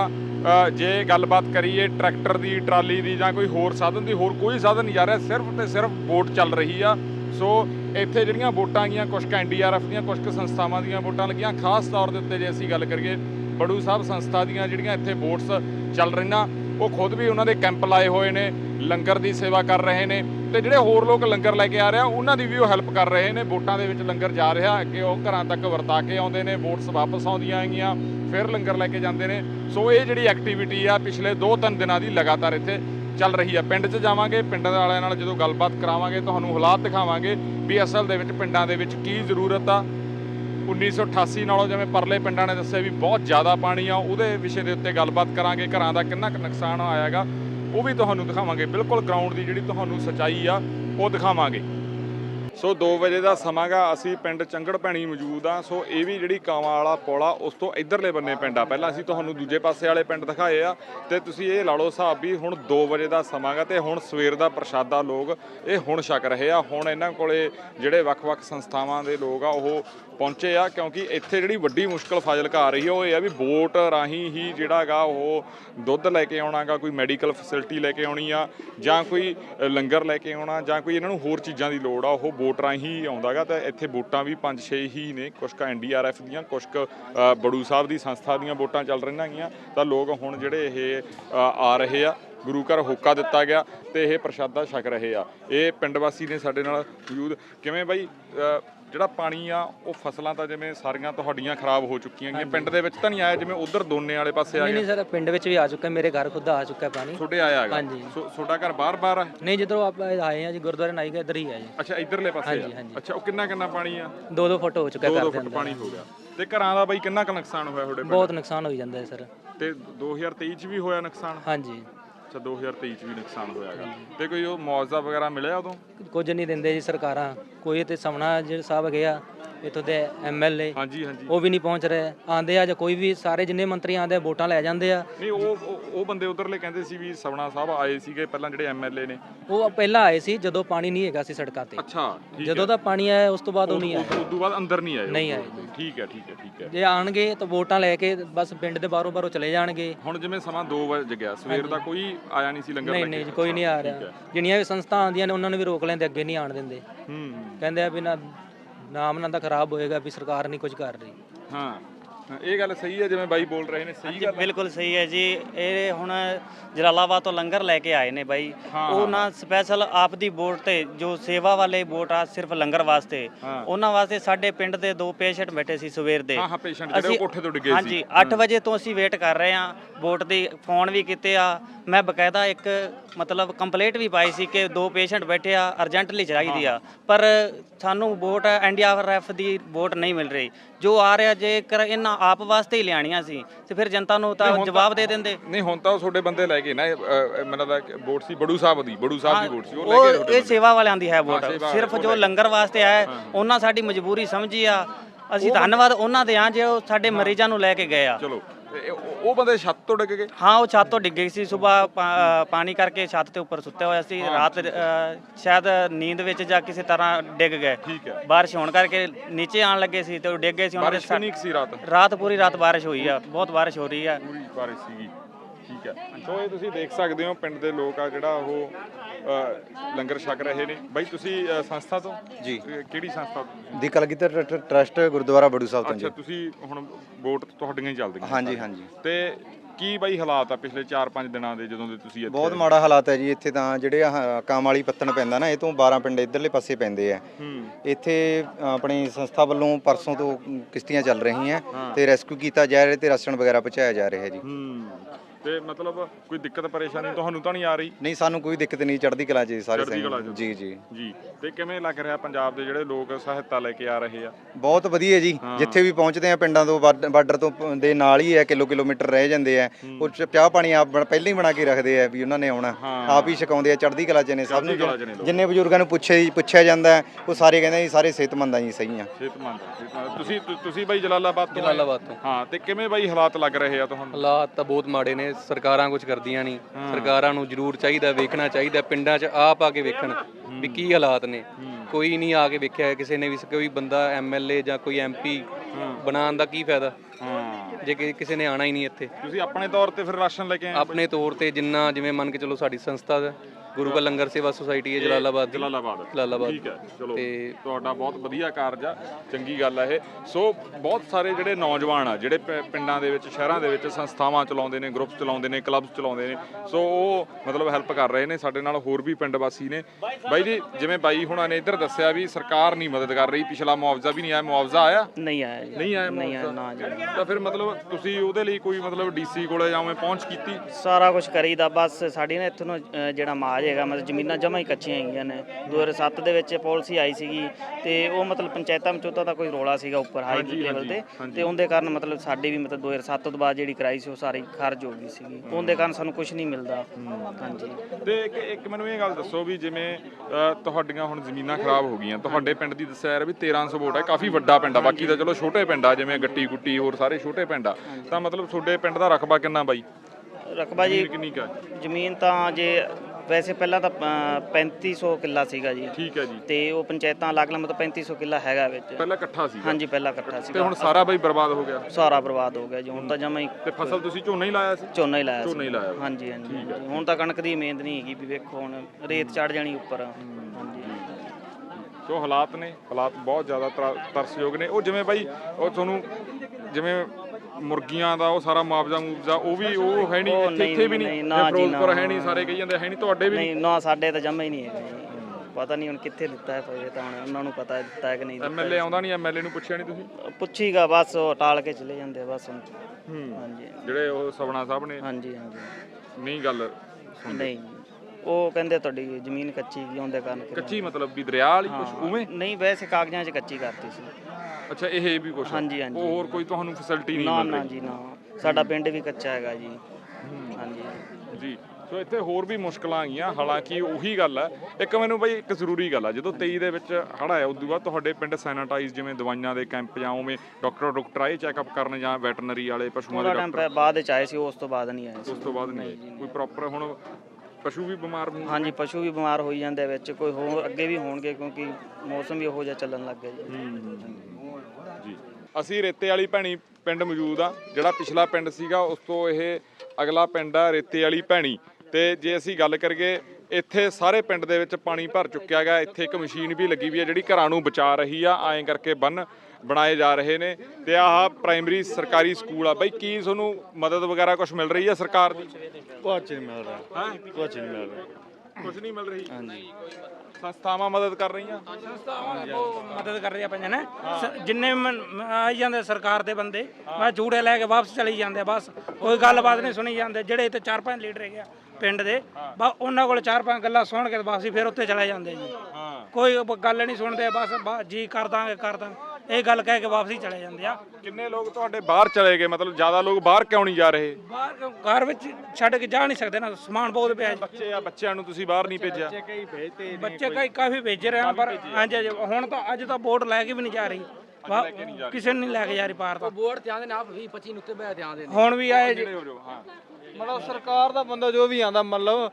ਜੇ ਗੱਲਬਾਤ ਕਰੀਏ ਟਰੈਕਟਰ ਦੀ, ਟਰਾਲੀ ਦੀ ਜਾਂ ਕੋਈ ਹੋਰ ਸਾਧਨ ਦੀ, ਹੋਰ ਕੋਈ ਸਾਧਨ ਨਹੀਂ ਜਾ ਰਿਹਾ, ਸਿਰਫ ਤੇ ਸਿਰਫ ਬੋਟ ਚੱਲ ਰਹੀ ਆ। ਸੋ ਇੱਥੇ ਜਿਹੜੀਆਂ ਵੋਟਾਂ ਗਈਆਂ ਕੁਝ ਕੁ ਐਨਡੀਆਰਐਫ ਦੀਆਂ ਕੁਝ ਕੁ ਸੰਸਥਾਵਾਂ ਦੀਆਂ ਵੋਟਾਂ ਲੱਗੀਆਂ। ਖਾਸ ਤੌਰ ਦੇ ਉੱਤੇ ਜੇ ਅਸੀਂ ਗੱਲ ਕਰੀਏ, ਬੜੂ ਸਾਹਿਬ ਸੰਸਥਾ ਦੀਆਂ ਜਿਹੜੀਆਂ ਇੱਥੇ ਵੋਟਸ ਚੱਲ ਰਹੀਆਂ ਉਹ ਖੁਦ ਵੀ ਉਹਨਾਂ ਦੇ ਕੈਂਪ ਲਾਏ ਹੋਏ ਨੇ, ਲੰਗਰ ਦੀ ਸੇਵਾ ਕਰ ਰਹੇ ਨੇ ਤੇ ਜਿਹੜੇ ਹੋਰ ਲੋਕ ਲੰਗਰ ਲੈ ਕੇ ਆ ਰਹੇ ਆ ਉਹਨਾਂ ਦੀ ਵੀ ਉਹ ਹੈਲਪ ਕਰ ਰਹੇ ਨੇ, ਵੋਟਾਂ ਦੇ ਵਿੱਚ ਲੰਗਰ ਜਾ ਰਿਹਾ, ਅੱਗੇ ਉਹ ਘਰਾਂ ਤੱਕ ਵਰਤਾ ਕੇ ਆਉਂਦੇ ਨੇ, ਵੋਟਸ ਵਾਪਸ ਆਉਂਦੀਆਂ ਹੈਗੀਆਂ, ਫਿਰ ਲੰਗਰ ਲੈ ਕੇ ਜਾਂਦੇ ਨੇ। ਸੋ ਇਹ ਜਿਹੜੀ ਐਕਟੀਵਿਟੀ ਆ, ਪਿਛਲੇ 2-3 ਦਿਨਾਂ ਦੀ ਲਗਾਤਾਰ ਇੱਥੇ ਚੱਲ ਰਹੀ ਆ। ਪਿੰਡ 'ਚ ਜਾਵਾਂਗੇ, ਪਿੰਡਾਂ ਵਾਲਿਆਂ ਨਾਲ ਜਦੋਂ ਗੱਲਬਾਤ ਕਰਾਵਾਂਗੇ, ਤੁਹਾਨੂੰ ਹਾਲਾਤ ਦਿਖਾਵਾਂਗੇ ਵੀ ਅਸਲ ਦੇ ਵਿੱਚ ਪਿੰਡਾਂ ਦੇ ਵਿੱਚ ਕੀ ਜ਼ਰੂਰਤ ਆ 1988 ਨਾਲੋਂ ਜਿਵੇਂ ਪਰਲੇ ਪਿੰਡਾਂ ਨੇ ਦੱਸਿਆ ਵੀ ਬਹੁਤ ਜ਼ਿਆਦਾ ਪਾਣੀ ਆ, ਉਹਦੇ ਵਿਸ਼ੇ ਦੇ ਉੱਤੇ ਗੱਲਬਾਤ ਕਰਾਂਗੇ, ਘਰਾਂ ਦਾ ਕਿੰਨਾ ਕੁ ਨੁਕਸਾਨ ਆਇਆ ਆਇਆਗਾ ਉਹ ਵੀ ਤੁਹਾਨੂੰ ਦਿਖਾਵਾਂਗੇ। ਬਿਲਕੁਲ ਗਰਾਊਂਡ ਦੀ ਜਿਹੜੀ ਤੁਹਾਨੂੰ ਸਚਾਈ ਆ, ਉਹ ਦਿਖਾਵਾਂਗੇ। ਸੋ 2 ਵਜੇ ਦਾ ਸਮਾਂਗਾ ਅਸੀਂ ਪਿੰਡ ਚੰਗੜ ਭੈਣੀ ਮੌਜੂਦ ਆ, ਸੋ ਇਹ ਵੀ ਜਿਹੜੀ ਕਾਵਾਂ ਵਾਲਾ ਪੁਲ ਆ ਉਸ ਤੋਂ ਇਧਰਲੇ ਬੰਨੇ ਪਿੰਡ ਆ। ਪਹਿਲਾਂ ਅਸੀਂ ਤੁਹਾਨੂੰ ਦੂਜੇ ਪਾਸੇ ਵਾਲੇ ਪਿੰਡ ਦਿਖਾਏ ਆ, ਤੇ ਤੁਸੀਂ ਇਹ ਲਾ ਲਓ ਹਿਸਾਬ ਵੀ ਹੁਣ 2 ਵਜੇ ਦਾ ਸਮਾਂਗਾ ਤੇ ਹੁਣ ਸਵੇਰ ਦਾ ਪ੍ਰਸ਼ਾਦਾ ਲੋਕ ਇਹ ਹੁਣ ਛਕ ਰਹੇ ਆ। ਹੁਣ ਇਹਨਾਂ ਕੋਲੇ ਜਿਹੜੇ ਵੱਖ-ਵੱਖ ਸੰਸਥਾਵਾਂ ਦੇ ਲੋਕ ਆ, ਉਹ ਪਹੁੰਚੇ ਆ, ਕਿਉਂਕਿ ਇੱਥੇ ਜਿਹੜੀ ਵੱਡੀ ਮੁਸ਼ਕਲ ਫਾਜ਼ਿਲਕਾ ਆ ਰਹੀ ਹੈ, ਉਹ ਇਹ ਆ ਵੀ ਬੋਟ ਰਾਹੀਂ ਹੀ ਜਿਹੜਾਗਾ ਉਹ ਦੁੱਧ ਲੈ ਕੇ ਆਉਣਾਗਾ ਕੋਈ ਮੈਡੀਕਲ ਫੈਸਿਲਿਟੀ ਲੈ ਕੇ ਆਉਣੀ ਆ, ਜਾਂ ਕੋਈ ਲੰਗਰ ਲੈ ਕੇ ਆਉਣਾ, ਜਾਂ ਕੋਈ ਇਹਨਾਂ ਨੂੰ ਹੋਰ ਚੀਜ਼ਾਂ ਦੀ ਲੋੜ ਆ, ਉਹ ਬੋਟ ਰਾਹੀਂ ਹੀ ਆਉਂਦਾਗਾ ਤਾਂ ਇੱਥੇ ਬੋਟਾਂ ਵੀ 5-6 ਹੀ ਨੇ, ਕੁਛ ਕ ਐਨਡੀਆਰਐਫ ਦੀਆਂ, ਕੁਛ ਕ ਬੜੂ ਸਾਹਿਬ ਦੀ ਸੰਸਥਾ ਦੀਆਂ ਬੋਟਾਂ ਚੱਲ ਰਹੀਆਂ ਗੀਆਂ ਤਾਂ ਲੋਕ ਹੁਣ ਜਿਹੜੇ ਇਹ ਆ ਰਹੇ ਆ, ਗੁਰੂ ਘਰ ਹੋਕਾ ਦਿੱਤਾ ਗਿਆ, ਤੇ ਇਹ ਪ੍ਰਸ਼ਾਦਾ ਛਕ ਰਹੇ ਆ। ਇਹ ਪਿੰਡ ਵਾਸੀ ਨੇ ਸਾਡੇ ਨਾਲ ਮੌਜੂਦ। ਕਿਵੇਂ ਬਾਈ ਜਿਹੜਾ ਪਾਣੀ ਆ ਉਹ ਫਸਲਾਂ ਤਾਂ ਜਿਵੇਂ ਸਾਰੀਆਂ ਤੁਹਾਡੀਆਂ ਖਰਾਬ ਹੋ ਚੁੱਕੀਆਂ ਗਈਆਂ। ਪਿੰਡ ਦੇ ਵਿੱਚ ਤਾਂ ਨਹੀਂ ਆਇਆ ਜਿਵੇਂ ਉਧਰ ਦੋਨੇ ਵਾਲੇ ਪਾਸੇ ਆ ਨਹੀਂ ਗਿਆ। ਨਹੀਂ ਸਰ ਪਿੰਡ ਵਿੱਚ ਵੀ ਆ ਚੁੱਕਾ ਮੇਰੇ ਘਰ ਖੁਦ ਆ ਚੁੱਕਾ ਹੈ ਪਾਣੀ। ਤੁਹਾਡੇ ਆਇਆ ਹੈਗਾ? ਹਾਂਜੀ। ਸੋ ਤੁਹਾਡਾ ਘਰ ਬਾਹਰ-ਬਾਹਰ ਆ? ਨਹੀਂ ਜਦੋਂ ਆਪ ਆਏ ਆ ਜੀ ਗੁਰਦੁਆਰੇ ਨਾਈ ਇੱਧਰ ਹੀ ਆ ਜੀ। ਅੱਛਾ ਇਧਰਲੇ ਪਾਸੇ ਹਾਂਜੀ, ਆ? ਹਾਂਜੀ। ਅੱਛਾ ਉਹ ਕਿੰਨਾ ਕਿੰਨਾ ਪਾਣੀ ਆ? ਦੋ ਦੋ ਫੁੱਟ ਹੋ ਚੁੱਕਾ 2-2 ਘਰ ਦੇ ਫੁੱਟ ਅੰਦਰ। ਪਾਣੀ ਹੋ ਗਿਆ। ਤੇ ਘਰਾਂ ਦਾ ਬਾਈ ਕਿੰਨਾ ਕੁ ਨੁਕਸਾਨ ਹੋਇਆ ਤੁਹਾਡੇ ਬਹੁਤ ਨੁਕਸਾਨ ਹੋਈ ਜਾਂਦਾ ਹੈ ਸਰ। ਤੇ 2023 ਚ ਵੀ ਹੋਇਆ ਨੁਕਸਾਨ? ਹਾਂਜੀ। ਅੱਛਾ 2023 ਚ ਵੀ ਨੁਕਸਾਨ ਹੋਇਆਗਾ। ਤੇ ਕੋਈ ਉਹ ਮੁਆਵਜ਼ਾ ਵਗੈਰਾ ਮਿਲਿਆ ਉਦੋਂ? ਕੁਝ ਨਹੀਂ ਦਿੰਦੇ ਜੀ ਸਰਕਾਰਾਂ। ਕੋਈ ਤੇ ਸਮਣਾ ਜਿਹੜੇ ਸਾਹਿਬ ਹੈਗੇ ਆ ਇੱਥੋਂ ਦੇ ਐਮਐਲਏ ਹਾਂਜੀ ਹਾਂਜੀ। ਉਹ ਵੀ ਨਹੀਂ ਪਹੁੰਚ ਰਹੇ। ਆਂਦੇ ਆ ਜਾਂ ਕੋਈ ਵੀ ਸਾਰੇ ਜਿੰਨੇ ਮੰਤਰੀ ਆਂਦੇ ਆ ਵੋਟਾਂ ਲੈ ਜਾਂਦੇ ਆ। ਨਹੀਂ ਉਹ ਉਹ- ਉਹ ਬੰਦੇ ਉਧਰਲੇ ਕਹਿੰਦੇ ਸੀ ਵੀ ਸਵਣਾ ਸਾਹਿਬ ਆਏ ਸੀਗੇ ਪਹਿਲਾਂ ਜਿਹੜੇ ਐਮਐਲਏ ਨੇ। ਉਹ ਪਹਿਲਾਂ ਆਏ ਸੀ ਜਦੋਂ ਪਾਣੀ ਨਹੀਂ ਹੈਗਾ ਸੀ ਸੜਕਾਂ ਤੇ। ਅੱਛਾ ਠੀਕ ਜਦੋਂ ਦਾ ਪਾਣੀ ਆਇਆ ਉਸ ਤੋਂ ਬਾਅਦ ਉਹ ਨਹੀਂ ਆਏ ਉਸ ਤੋਂ ਬਾਅਦ ਅੰਦਰ ਨਹੀਂ ਆਏ ਉਹ। ਨਹੀਂ ਆਏ। ਠੀਕ ਹੈ ਠੀਕ ਹੈ ਠੀਕ ਹੈ। ਜੇ ਆਣਗੇ ਤਾਂ ਵੋਟਾਂ ਲੈ ਕੇ ਬਸ ਪਿੰਡ ਦੇ ਬਾਹਰੋਂ ਬਾਹਰੋਂ ਚਲੇ ਜਾਣਗੇ। ਹੁਣ ਜਿਵੇਂ ਸਮਾਂ 2 ਵਜੇ ਗਿਆ ਸਵੇਰ ਦਾ ਕੋਈ ਆਇਆ ਨਹੀਂ ਸੀ ਲੰਗਰ ਨਹੀਂ ਨਹੀਂ ਜੀ, ਕੋਈ ਨਹੀਂ ਆ ਰਿਹਾ। ਜਿੰਨੀਆਂ ਵੀ ਸੰਸਥਾ ਆਉਂਦੀਆਂ ਨੇ ਉਹਨਾਂ ਨੂੰ ਵੀ ਰੋਕ ਲੈਂਦੇ ਅੱਗੇ ਨਹੀਂ ਆਣ ਦਿੰਦੇ। ਹੂੰ। ਕਹਿੰਦੇ ਆ ਵੀ ਨਾ ਨਾਮ ਨਾ ਦਾ ਖਰਾਬ ਹੋਏਗਾ ਵੀ ਸਰਕਾਰ ਨਹੀਂ ਕੁਝ ਕਰ ਰਹੀ। ਹਾਂ, ਇਹ ਗੱਲ ਸਹੀ ਹੈ ਜਿਵੇਂ ਬਾਈ ਬੋਲ ਰਹੇ ਨੇ ਸਹੀ ਜੀ ਗੱਲ ਹੈ। ਬਿਲਕੁਲ ਸਹੀ ਹੈ ਜੀ। ਇਹ ਹੁਣ ਜਲਾਲਾਬਾਦ ਤੋਂ ਲੰਗਰ ਲੈ ਕੇ ਆਏ ਨੇ ਬਾਈ। ਉਹ ਨਾ ਸਪੈਸ਼ਲ ਆਪ ਦੀ ਵੋਟ ਤੇ ਜੋ ਸੇਵਾ ਵਾਲੇ ਵੋਟ ਆ ਸਿਰਫ ਲੰਗਰ ਵਾਸਤੇ। ਉਹਨਾਂ ਵਾਸਤੇ ਸਾਡੇ ਪਿੰਡ ਦੇ ਦੋ ਪੇਸ਼ੈਂਟ ਬੈਠੇ ਸੀ ਸਵੇਰ ਦੇ। ਹਾਂ ਹਾਂ ਪੇਸ਼ੈਂਟ ਜਿਹੜੇ ਉਹ ਕੋਠੇ ਤੋਂ ਡਿੱਗੇ ਸੀ। ਹਾਂਜੀ 8 ਵਜੇ ਤੋਂ ਅਸੀਂ ਵੇਟ ਕਰ ਰਹੇ ਹਾਂ। ਵੋਟ ਦੀ ਫੋਨ ਵੀ ਕੀਤੇ ਆ। ਮੈਂ ਬਕਾਇਦਾ ਇੱਕ ਮਤਲਬ ਕੰਪਲੇਂਟ ਵੀ ਪਾਈ ਸੀ ਕਿ ਦੋ ਪੇਸ਼ੈਂਟ ਬੈਠੇ ਆ ਅਰਜੈਂਟਲੀ ਚਾਹੀਦੀ ਆ। ਪਰ ਸਾਨੂੰ ਵੋਟ ਐਨਡੀਆਰਐਫ ਦੀ ਵੋਟ ਨਹੀਂ ਮਿਲ ਰਹੀ। ਜੋ ਆ ਰਿਹਾ ਜੇਕਰ ਇਹਨਾਂ ਆਪ ਵਾਸਤੇ ਹੀ ਲਿਆਣੀਆਂ ਸੀ ਤੇ ਫਿਰ ਜਨਤਾ ਨੂੰ ਤਾਂ ਜਵਾਬ ਦੇ ਦਿੰਦੇ। ਨਹੀਂ ਹੁਣ ਤਾਂ ਉਹ ਤੁਹਾਡੇ ਬੰਦੇ ਲੈ ਗਏ ਨਾ ਮੈਨੂੰ ਦਾ ਵੋਟ ਸੀ ਬੜੂ ਸਾਹਿਬ ਦੀ ਬੜੂ ਸਾਹਿਬ ਦੀ ਵੋਟ ਸੀ ਉਹ ਲੈ ਗਏ ਇਹ ਸੇਵਾ ਵਾਲਿਆਂ ਦੀ ਹੈ ਵੋਟ। ਸਿਰਫ ਜੋ ਲੰਗਰ ਵਾਸਤੇ ਆਇਆ ਉਹਨਾਂ ਸਾਡੀ ਮਜਬੂਰੀ ਸਮਝੀ ਆ। ਅਸੀਂ ਧੰਨਵਾਦ ਉਹਨਾਂ ਦੇ ਆ ਜੇ ਉਹ ਸਾਡੇ ਮਰੀਜ਼ਾਂ ਨੂੰ ਲੈ ਕੇ ਗਏ ਆ। ਚਲੋ। ਇਹ- ਉਹ ਉਹ ਬੰਦੇ ਛੱਤ ਤੋਂ ਡਿੱਗ ਗਏ? ਹਾਂ ਉਹ ਛੱਤ ਤੋਂ ਡਿੱਗੇ ਸੀ। ਸਵੇਰ ਪਾਣੀ ਕਰਕੇ ਛੱਤ ਤੇ ਉੱਪਰ ਸੁੱਤੇ ਹੋਇਆ ਸੀ। ਰਾਤ ਅ, ਸ਼ਾਇਦ ਨੀਂਦ ਵਿੱਚ ਜਾਂ ਕਿਸੇ ਤਰ੍ਹਾਂ ਡਿੱਗ ਗਏ। ਠੀਕ ਹੈ। ਬਾਰਿਸ਼ ਹੋਣ ਕਰਕੇ ਨੀਚੇ ਆਣ ਲੱਗੇ ਸੀ ਤੇ ਉਹ ਡਿੱਗ ਗਏ ਸੀ। ਉਹਨਾਂ ਦੇ ਬਾਰਿਸ਼ ਸੀ ਰਾਤ ਪੂਰੀ ਰਾਤ ਬਾਰਿਸ਼ ਹੋਈ ਆ। ਬਹੁਤ ਬਾਰਿਸ਼ ਹੋ ਰਹੀ ਆ। ਪੂਰੀ ਬਾਰਿਸ਼ ਸੀਗੀ। ਠੀਕ ਹੈ। ਸੋ ਇਹ ਤੁਸੀਂ ਦੇਖ ਸਕਦੇ ਹੋ ਪਿੰਡ ਦੇ ਲੋਕ ਆ ਜਿਹੜਾ ਉਹ ਅ, ਲੰਗਰ ਛਕ ਰਹੇ ਨੇ। ਬਾਈ ਤੁਸੀਂ ਅ, ਸੰਸਥਾ ਤੋਂ? ਜੀ। ਕਿਹੜੀ ਸੰਸਥਾ ਤੋਂ? ਦੀ ਕਲਗੀਧਰ ਟਰ- ਟਰਸਟ ਗੁਰਦੁਆਰਾ ਬੜੂ ਸਾਹਿਬ ਤੋਂ ਅੱਛਾ ਤੁਸੀਂ ਹੁਣ ਵੋਟ ਤੁਹਾਡੀਆਂ ਹੀ ਚੱਲਦੀਆਂ ਹਾਂਜੀ ਹਾਂਜੀ। ਤੇ ਕੀ ਬਾਈ ਹਾਲਾਤ ਆ ਪਿਛਲੇ 4-5 ਦਿਨਾਂ ਦੇ ਜਦੋਂ ਦੇ ਤੁਸੀਂ ਇੱਥੇ ਬਹੁਤ ਮਾੜਾ ਹਾਲਾਤ ਹੈ ਜੀ। ਇੱਥੇ ਤਾਂ ਜਿਹੜੇ ਆਹ ਕਾਮ ਵਾਲੀ ਪੱਤਣ ਪੈਂਦਾ ਨਾ ਇਹ ਤੋਂ 12 ਪਿੰਡ ਇਧਰਲੇ ਪਾਸੇ ਪੈਂਦੇ ਆ। ਹੂੰ। ਇੱਥੇ ਆਪਣੀ ਸੰਸਥਾ ਵੱਲੋਂ ਪਰਸੋਂ ਤੋਂ ਕਿਸ਼ਤੀਆਂ ਚੱਲ ਰਹੀਆਂ ਤੇ ਰੈਸਕਿਊ ਕੀਤਾ ਜਾ ਰਿਹਾ ਤੇ ਰਾਸ਼ਨ ਵਗੈਰਾ ਪਹੁੰਚਾਇਆ ਜਾ ਰਿਹਾ ਜੀ। ਹੂੰ। ਤੇ ਮਤਲਬ ਕੋਈ ਦਿੱਕਤ ਪਰੇਸ਼ਾਨੀ ਤੁਹਾਨੂੰ ਤਾਂ ਨਹੀਂ ਆ ਰਹੀ ਨਹੀਂ ਸਾਨੂੰ ਕੋਈ ਦਿੱਕਤ ਨਹੀਂ ਚੜ੍ਹਦੀ ਕਲਾ ਚ ਜੀ ਸਾਰੇ ਚੜ੍ਹਦੀ ਕਲਾ ਸਿੰਘ ਚ। ਜੀ ਜੀ ਜੀ ਤੇ ਕਿਵੇਂ ਲੱਗ ਰਿਹਾ ਪੰਜਾਬ ਦੇ ਜਿਹੜੇ ਲੋਕ ਸਹਾਇਤਾ ਲੈ ਕੇ ਆ ਰਹੇ ਆ ਬਹੁਤ ਵਧੀਆ ਜੀ ਹਾਂ। ਜਿੱਥੇ ਵੀ ਪਹੁੰਚਦੇ ਆ ਪਿੰਡਾਂ ਤੋਂ ਬਾਰਡ- ਬਾਰਡਰ ਤੋਂ ਪ- ਦੇ ਨਾਲ ਹੀ ਹੈ ਕਿਲੋ ਕਿਲੋਮੀਟਰ ਰਹਿ ਜਾਂਦੇ ਆ ਉਹ ਚ- ਚਾਹ ਪਾਣੀ ਆਪ ਬਣ- ਪਹਿਲਾਂ ਹੀ ਬਣਾ ਕੇ ਰੱਖਦੇ ਆ ਵੀ ਉਹਨਾਂ ਨੇ ਆਉਣਾ ਹਾਂ। ਆਪ ਹੀ ਛਕਾਉਂਦੇ ਆ ਚੜ੍ਹਦੀ ਕਲਾ ਚ ਨੇ ਸਭ ਚੜ੍ਹਦੀ ਕਲਾ ਚ ਨੇ ਨੂੰ ਲੋਕ। ਜਿੰਨੇ ਬਜ਼ੁਰਗਾਂ ਨੂੰ ਪੁੱਛੇ ਪੁੱਛਿਆ ਜਾਂਦਾ ਹੈ, ਉਹ ਸਾਰੇ ਕਹਿੰਦੇ ਜੀ ਸਾਰੇ ਸਿਹਤਮੰਦ ਆ ਜੀ ਸਹੀ ਆ ਸਿਹਤਮੰਦ ਸਿਹਤਮੰਦ। ਤੁਸੀਂ ਤੁ- ਤੁਸੀਂ ਬਾਈ ਜਲਾਲਾਬਾਦ ਤੋਂ ਆਏ? ਜਲਾਲਾਬਾਦ ਤੋਂ। ਹਾਂ ਤੇ ਕਿਵੇਂ ਬਾਈ ਹਾਲਾਤ ਲੱਗ ਰਹੇ ਆ ਤੁਹਾਨੂੰ ਹਾਲਾਤ ਤਾਂ ਬਹੁਤ ਮਾੜੇ ਨੇ ਸਰਕਾਰਾਂ ਕੁਝ ਕਰਦੀਆਂ ਨਹੀਂ। ਸਰਕਾਰਾਂ ਨੂੰ ਜ਼ਰੂਰ ਚਾਹੀਦਾ ਵੇਖਣਾ ਚਾਹੀਦਾ ਪਿੰਡਾਂ 'ਚ ਆਪ ਆ ਕੇ ਵੇਖਣ ਵੀ ਕੀ ਹਾਲਾਤ ਨੇ। ਕੋਈ ਨਹੀਂ ਆ ਕੇ ਵੇਖਿਆ ਕਿਸੇ ਨੇ ਵੀ ਕੋਈ ਬੰਦਾ ਐਮਐਲਏ ਜਾਂ ਕੋਈ ਐਮਪੀ ਬਣਾਉਣ ਦਾ ਕੀ ਫਾਇਦਾ? ਜੇ ਕਿਸੇ ਨੇ ਆਣਾ ਹੀ ਨਹੀਂ ਇੱਥੇ। ਤੁਸੀਂ ਆਪਣੇ ਤੌਰ ਤੇ ਫਿਰ ਰਾਸ਼ਨ ਲੈ ਕੇ ਆਏ ਆਪਣੇ ਤੌਰ ਤੇ ਜਿੰਨਾ ਜਿਵੇਂ ਮੰਨ ਕੇ ਚਲੋ ਸਾਡੀ ਸੰਸਥਾ ਦਾ ਗੁਰੂ ਕਾ ਲੰਗਰ ਸੇਵਾ ਸੁਸਾਇਟੀ ਹੈ ਜਲਾਲਾਬਾਦ ਦੀ। ਜਲਾਲਾਬਾਦ ਜਲਾਲਾਬਾਦ। ਠੀਕ ਹੈ ਚਲੋ ਤੇ- ਤੁਹਾਡਾ ਬਹੁਤ ਵਧੀਆ ਕਾਰਜ ਆ ਚੰਗੀ ਗੱਲ ਆ ਇਹ। ਸੋ ਬਹੁਤ ਸਾਰੇ ਜਿਹੜੇ ਨੌਜਵਾਨ ਆ ਜਿਹੜੇ ਪਿੰਡਾਂ ਦੇ ਵਿੱਚ ਸ਼ਹਿਰਾਂ ਦੇ ਵਿੱਚ ਸੰਸਥਾਵਾਂ ਚਲਾਉਂਦੇ ਨੇ ਗਰੁੱਪ ਚਲਾਉਂਦੇ ਨੇ ਕਲੱਬਸ ਚਲਾਉਂਦੇ ਨੇ। ਸੋ ਉਹ ਮਤਲਬ ਹੈਲਪ ਕਰ ਰਹੇ ਨੇ ਸਾਡੇ ਨਾਲ ਹੋਰ ਵੀ ਪਿੰਡ ਵਾਸੀ ਨੇ। ਬਾਈ ਜੀ ਜਿਵੇਂ ਬਾਈ ਹੁਣਾਂ ਨੇ ਇੱਧਰ ਦੱਸਿਆ ਵੀ ਸਰਕਾਰ ਨਹੀਂ ਮਦਦ ਕਰ ਰਹੀ ਪਿਛਲਾ ਮੁਆਵਜ਼ਾ ਵੀ ਨਹੀਂ ਆਇਆ ਮੁਆਵਜ਼ਾ ਆਇਆ? ਨਹੀਂ ਆਇਆ ਜੀ। ਨਹੀਂ ਆਇਆ ਨਹੀਂ ਆਇਆ ਮੁਆਵਜ਼ਾ? ਨਾ ਜੀ। ਤਾਂ ਫਿਰ ਮਤਲਬ ਤੁਸੀਂ ਉਹਦੇ ਲਈ ਕੋਈ ਮਤਲਬ ਡੀਸੀ ਕੋਲੇ ਜਾਵੇਂ ਪਹੁੰਚ ਕੀਤੀ? ਸਾਰਾ ਕੁਝ ਕਰੀਦਾ ਬਸ ਸਾਡੀ ਨਾ ਇੱਥੋਂ ਜਿਹੜਾ ਮਾਜ ਹੈਗਾ ਮਤਲਬ ਜ਼ਮੀਨਾਂ ਜਮਾ ਹੀ ਕੱਚੀਆਂ ਹੈਗੀਆਂ ਨੇ। 2007 ਦੇ ਵਿੱਚ ਪਾਲਿਸੀ ਆਈ ਸੀਗੀ ਤੇ ਉਹ ਮਤਲਬ ਪੰਚਾਇਤਾਂ ਮਚੋਤਾ ਦਾ ਕੋਈ ਰੋਲਾ ਸੀਗਾ ਉੱਪਰ ਹਾਈ ਲੈਵਲ ਤੇ। ਤੇ ਉਹਦੇ ਕਾਰਨ ਮਤਲਬ ਸਾਡੀ ਵੀ ਮਤਲਬ 2007 ਤੋਂ ਬਾਅਦ ਜਿਹੜੀ ਕਰਾਈ ਸੀ ਉਹ ਸਾਰੀ ਖਾਰਜ ਹੋ ਗਈ ਸੀਗੀ। ਉਹਦੇ ਕਾਰਨ ਸਾਨੂੰ ਕੁਝ ਨਹੀਂ ਮਿਲਦਾ। ਹਾਂਜੀ। ਤੇ ਇੱਕ ਇੱਕ ਮੈਨੂੰ ਇਹ ਗੱਲ ਦੱਸੋ ਵੀ ਜਿਵੇਂ ਤੁਹਾਡੀਆਂ ਹੁਣ ਜ਼ਮੀਨਾਂ ਖਰਾਬ ਹੋ ਗਈਆਂ ਤੁਹਾਡੇ ਪਿੰਡ ਦੀ ਦੱਸਿਆ ਯਾਰ ਵੀ 1300 ਵੋਟ ਹੈ ਕਾਫੀ ਵੱਡਾ ਪਿੰਡ ਆ ਬਾਕੀ ਤਾਂ ਚਲੋ ਛੋਟੇ ਪਿੰਡ ਆ ਜਿਵੇਂ ਗੱਟੀ ਗੁੱਟੀ ਹੋਰ ਸਾਰੇ ਛੋਟੇ ਪਿੰਡ ਆ। ਤਾਂ ਮਤਲਬ ਤੁਹਾਡੇ ਪਿੰਡ ਦਾ ਰਕਬਾ ਕਿੰਨਾ ਬਾਈ? ਰਕਬਾ ਜੀ ਜ਼ਮੀਨ ਤਾਂ ਜੇ ਵੈਸੇ ਪਹਿਲਾਂ ਤਾਂ ਅ, 3500 ਕਿੱਲਾ ਸੀਗਾ ਜੀ। ਠੀਕ ਹੈ ਜੀ। ਤੇ ਉਹ ਪੰਚਾਇਤਾਂ ਅਲੱਗ-ਅਲੱਗ ਮਤਲਬ 3500 ਕਿੱਲਾ ਹੈਗਾ ਵਿੱਚ। ਪਹਿਲਾਂ ਇਕੱਠਾ ਸੀ ਹਾਂਜੀ ਪਹਿਲਾਂ ਇਕੱਠਾ ਤੇ ਸੀਗਾ। ਹੁਣ ਸਾਰਾ ਬਾਈ ਬਰਬਾਦ ਹੋ ਗਿਆ। ਸਾਰਾ ਬਰਬਾਦ ਹੋ ਗਿਆ ਜੀ ਹੁਣ ਤਾਂ ਜਮਾ ਹੀ ਤੇ ਫਸਲ ਤੁਸੀਂ ਝੋਨਾ ਹੀ ਲਾਇਆ ਸੀ? ਝੋਨਾ ਹੀ ਲਾਇਆ ਝੋਨਾ ਹੀ ਸੀ ਲਾਇਆ। ਹਾਂਜੀ ਹਾਂਜੀ। ਹੁਣ ਤਾਂ ਕਣਕ ਦੀ ਮਿਹਨਤ ਨਹੀਂ ਹੈਗੀ ਵੀ ਵੇਖੋ ਹੁਣ ਰੇਤ ਚੜ ਜਾਣੀ ਉੱਪਰ। ਹਾਂਜੀ। ਸੋ ਹਾਲਾਤ ਨੇ ਹਾਲਾਤ ਬਹੁਤ ਜ਼ਿਆਦਾ ਤਰਾ- ਤਰਸਯੋਗ ਨੇ। ਉਹ ਜਿਵੇਂ ਬਾਈ ਉਹ ਤੁਹਾਨੂੰ ਜਿਵੇਂ ਮੁਰਗੀਆਂ ਦਾ ਉਹ ਸਾਰਾ ਮੁਆਵਜ਼ਾ ਮੁਆਵਜ਼ਾ ਉਹ ਵੀ ਉਹ ਹੈ ਨਹੀਂ ਉਹ ਨਹੀਂ, ਇੱਥੇ ਵੀ ਨਹੀਂ, ਨਹੀਂ ਨਾ ਜੀ, ਫਿਰੋਜ਼ਪੁਰ ਹੈ। ਨਹੀਂ ਸਾਰੇ ਕਹੀ ਜਾਂਦੇ ਹੈ ਨਹੀਂ ਤੁਹਾਡੇ ਵੀ ਨਹੀਂ ਨਾ ਸਾਡੇ ਤਾਂ ਜਮਾ ਹੀ ਨਹੀਂ ਜੀ। ਪਤਾ ਨਹੀਂ ਹੁਣ ਕਿੱਥੇ ਦਿੱਤਾ ਹੈ ਫੇਰ ਤਾਂ ਹੁਣ ਉਹਨਾਂ ਨੂੰ ਪਤਾ ਹੈ ਦਿੱਤਾ ਹੈ ਕਿ ਨਹੀਂ ਦਿੱਤਾ ਐਮਐਲਏ ਆਉਂਦਾ ਨਹੀਂ ਐਮਐਲਏ ਨੂੰ ਪੁੱਛਿਆ ਨਹੀਂ ਤੁਸੀਂ? ਪੁੱਛੀਗਾ ਬਸ ਉਹ ਟਾਲ ਕੇ ਚਲੇ ਜਾਂਦੇ ਆ ਬਸ ਹੁਣ। ਹੂੰ। ਹਾਂਜੀ। ਜਿਹੜੇ ਉਹ ਸਵਣਾ ਸਾਹਿਬ ਨੇ? ਹਾਂਜੀ ਹਾਂਜੀ। ਨਹੀਂ ਗੱਲ ਨਹੀਂ। ਉਹ ਕਹਿੰਦੇ ਤੁਹਾਡੀ ਜ਼ਮੀਨ ਕੱਚੀ ਕੀ ਉਹਦੇ ਕਾਰਨ ਕਿ- ਕੱਚੀ ਮਤਲਬ ਵੀ ਦਰਿਆ ਵਾਲੀ ਕੁਝ ਹਾਂ, ਉਵੇਂ? ਨਹੀਂ ਵੈਸੇ ਕਾਗਜ਼ਾਂ 'ਚ ਕੱਚੀ ਕਰਤੀ ਸੀ। ਅੱਛਾ ਇਹ ਵੀ ਕੁਝ ਹਾਂਜੀ, ਹਾਂਜੀ। ਹੋਰ ਕੋਈ ਤੁਹਾਨੂੰ ਫੈਸਿਲਿਟੀ ਨਹੀਂ ਨਾ ਮਿਲ ਨਾ ਰਹੀ? ਜੀ ਨਾ। ਸਾਡਾ ਪਿੰਡ ਵੀ ਕੱਚਾ ਹੈਗਾ ਜੀ। ਹਾਂਜੀ। ਜੀ। ਸੋ ਇੱਥੇ ਹੋਰ ਵੀ ਮੁਸ਼ਕਲਾਂ ਆਈਆਂ ਹਾਲਾਂਕਿ ਉਹੀ ਗੱਲ ਹੈ ਇੱਕ ਮੈਨੂੰ ਬਈ ਇੱਕ ਜ਼ਰੂਰੀ ਗੱਲ ਆ ਜਦੋਂ 23 ਦੇ ਵਿੱਚ ਹੜ੍ਹ ਆਇਆ ਉਦੋਂ ਬਾਅਦ ਤੁਹਾਡੇ ਪਿੰਡ ਸੈਨੀਟਾਈਜ਼ ਜਿਵੇਂ ਦਵਾਈਆਂ ਦੇ ਕੈਂਪ ਜਾਂ ਉਵੇਂ ਡਾਕਟਰ ਡਾਕਟਰ ਆਏ ਚੈੱਕਅਪ ਕਰਨ ਜਾਂ ਵੈਟਰਨਰੀ ਵਾਲੇ ਪਸ਼ੂਆਂ ਦੇ ਥੋੜਾ ਟਾਈਮ ਡਾਕਟਰ ਬਾਅਦ ਵਿੱਚ ਆਏ ਸੀ ਉਸ ਤੋਂ ਬਾਅਦ ਨਹੀਂ ਆਏ ਸੀ। ਉਸ ਤੋਂ ਬਾਅਦ ਨਹੀਂ ਕੋਈ ਪ੍ਰੋਪਰ ਹੁਣ ਪਸ਼ੂ ਵੀ ਬਿਮਾਰ ਹੋਣ ਹਾਂਜੀ ਪਸ਼ੂ ਵੀ ਬਿਮਾਰ ਹੋਈ ਜਾਂਦੇ ਵਿੱਚ ਕੋਈ ਹੋਰ ਅੱਗੇ ਵੀ ਹੋਣਗੇ ਕਿਉਂਕਿ ਮੌਸਮ ਵੀ ਉਹੋ ਜਿਹਾ ਚੱਲਣ ਲੱਗ ਗਿਆ ਜੀ। ਜੀ। ਅਸੀਂ ਰੇਤੇ ਵਾਲੀ ਭੈਣੀ ਪਿੰਡ ਮੌਜੂਦ ਆ ਜਿਹੜਾ ਪਿਛਲਾ ਪਿੰਡ ਸੀਗਾ ਉਸ ਤੋਂ ਇਹ ਅਗਲਾ ਪਿੰਡ ਆ ਰੇਤੇ ਵਾਲੀ ਭੈਣੀ। ਤੇ ਜੇ ਅਸੀਂ ਗੱਲ ਕਰੀਏ ਇੱਥੇ ਸਾਰੇ ਪਿੰਡ ਦੇ ਵਿੱਚ ਪਾਣੀ ਭਰ ਚੁੱਕਿਆ ਗਿਆ ਇੱਥੇ ਇੱਕ ਮਸ਼ੀਨ ਵੀ ਲੱਗੀ ਵੀ ਹੈ ਜਿਹੜੀ ਘਰਾਂ ਨੂੰ ਬਚਾ ਰਹੀ ਆ ਐਂ ਕਰਕੇ ਬੰਨ। ਬਣਾਏ ਜਾ ਰਹੇ ਨੇ ਤੇ ਆਹ ਪ੍ਰਾਇਮਰੀ ਸਰਕਾਰੀ ਸਕੂਲ ਆ। ਬਈ ਕੀ ਤੁਹਾਨੂੰ ਮਦਦ ਵਗੈਰਾ ਕੁਝ ਮਿਲ ਰਹੀ ਆ ਸਰਕਾਰ ਦੀ? ਕੁਝ ਨਹੀਂ ਮਿਲ ਰਿਹਾ। ਹਾਂ? ਕੁਝ ਨਹੀਂ ਮਿਲ ਰਿਹਾ। ਕੁਝ ਨਹੀਂ ਮਿਲ ਰਹੀ? ਹਾਂਜੀ। ਸੰਸਥਾਵਾਂ ਮਦਦ ਕਰ ਰਹੀਆਂ? ਸੰਸਥਾਵਾਂ ਮਦਦ ਕਰ ਰਹੀਆਂ ਪਈਆਂ ਨੇ। ਜਿੰਨੇ ਆਈ ਜਾਂਦੇ ਸਰਕਾਰ ਦੇ ਬੰਦੇ ਮੈਂ ਝੂੜੇ ਲੈ ਕੇ ਵਾਪਸ ਚਲੀ ਜਾਂਦੇ ਬਸ। ਕੋਈ ਗੱਲਬਾਤ ਨਹੀਂ ਸੁਣੀ ਜਾਂਦੇ। ਜਿਹੜੇ ਇੱਥੇ ਚਾਰ ਪੰਜ ਲੀਡਰ ਹੈਗੇ ਆ ਪਿੰਡ ਦੇ ਬਸ ਉਹਨਾਂ ਕੋਲ ਚਾਰ ਪੰਜ ਗੱਲਾਂ ਸੁਣ ਕੇ ਵਾਪਸੀ ਫਿਰ ਉੱਥੇ ਚਲੇ ਜਾਂਦੇ ਜੀ। ਕੋਈ ਗੱਲ ਨਹੀਂ ਸੁਣਦੇ ਬਸ ਜੀ ਕਰ ਦਾਂਗੇ ਕਰ ਦਾਂਗੇ। ਇਹ ਗੱਲ ਕਹਿ ਕੇ ਵਾਪਸੀ ਚਲੇ ਜਾਂਦੇ ਆ। ਕਿੰਨੇ ਲੋਕ ਤੁਹਾਡੇ ਬਾਹਰ ਚਲੇ ਗਏ? ਮਤਲਬ ਜ਼ਿਆਦਾ ਲੋਕ ਬਾਹਰ ਕਿਉਂ ਨਹੀਂ ਜਾ ਰਹੇ? ਬਾਹਰ ਕਿਉਂ- ਘਰ ਵਿੱਚ ਛੱਡ ਕੇ ਜਾ ਨਹੀਂ ਸਕਦੇ ਨਾ ਸਮਾਨ ਬਹੁਤ ਪਿਆ ਜੀ। ਬੱਚੇ ਆ ਬੱਚਿਆਂ ਨੂੰ ਤੁਸੀਂ ਬਾਹਰ ਨਹੀਂ ਭੇਜਿਆ? ਬੱਚੇ ਕਈ ਕਾਫੀ ਭੇਜ ਰਹੇ ਆ ਪਰ ਹਾਂਜੀ ਹਾਂਜੀ, ਹੁਣ ਤਾਂ ਅੱਜ ਤਾਂ ਬੋਟ ਲੈ ਕੇ ਵੀ ਨਹੀਂ ਜਾ ਰਹੀ। ਵਾ- ਕਿਸੇ ਨੂੰ ਨਹੀਂ ਲੈ ਕੇ ਜਾ ਰਹੀ ਪਾਰ ਤਾਂ। ਬੋਰਡ ਤੇ ਆਂਦੇ ਨੇ ਆਪ 20 25 ਉੱਤੇ ਬੈ ਤੇ ਆਂਦੇ ਹੁਣ ਵੀ ਆਏ ਜੀ। ਮਤਲਬ ਸਰਕਾਰ ਦਾ ਬੰਦਾ ਜੋ ਵੀ ਆਂਦਾ ਮਤਲਬ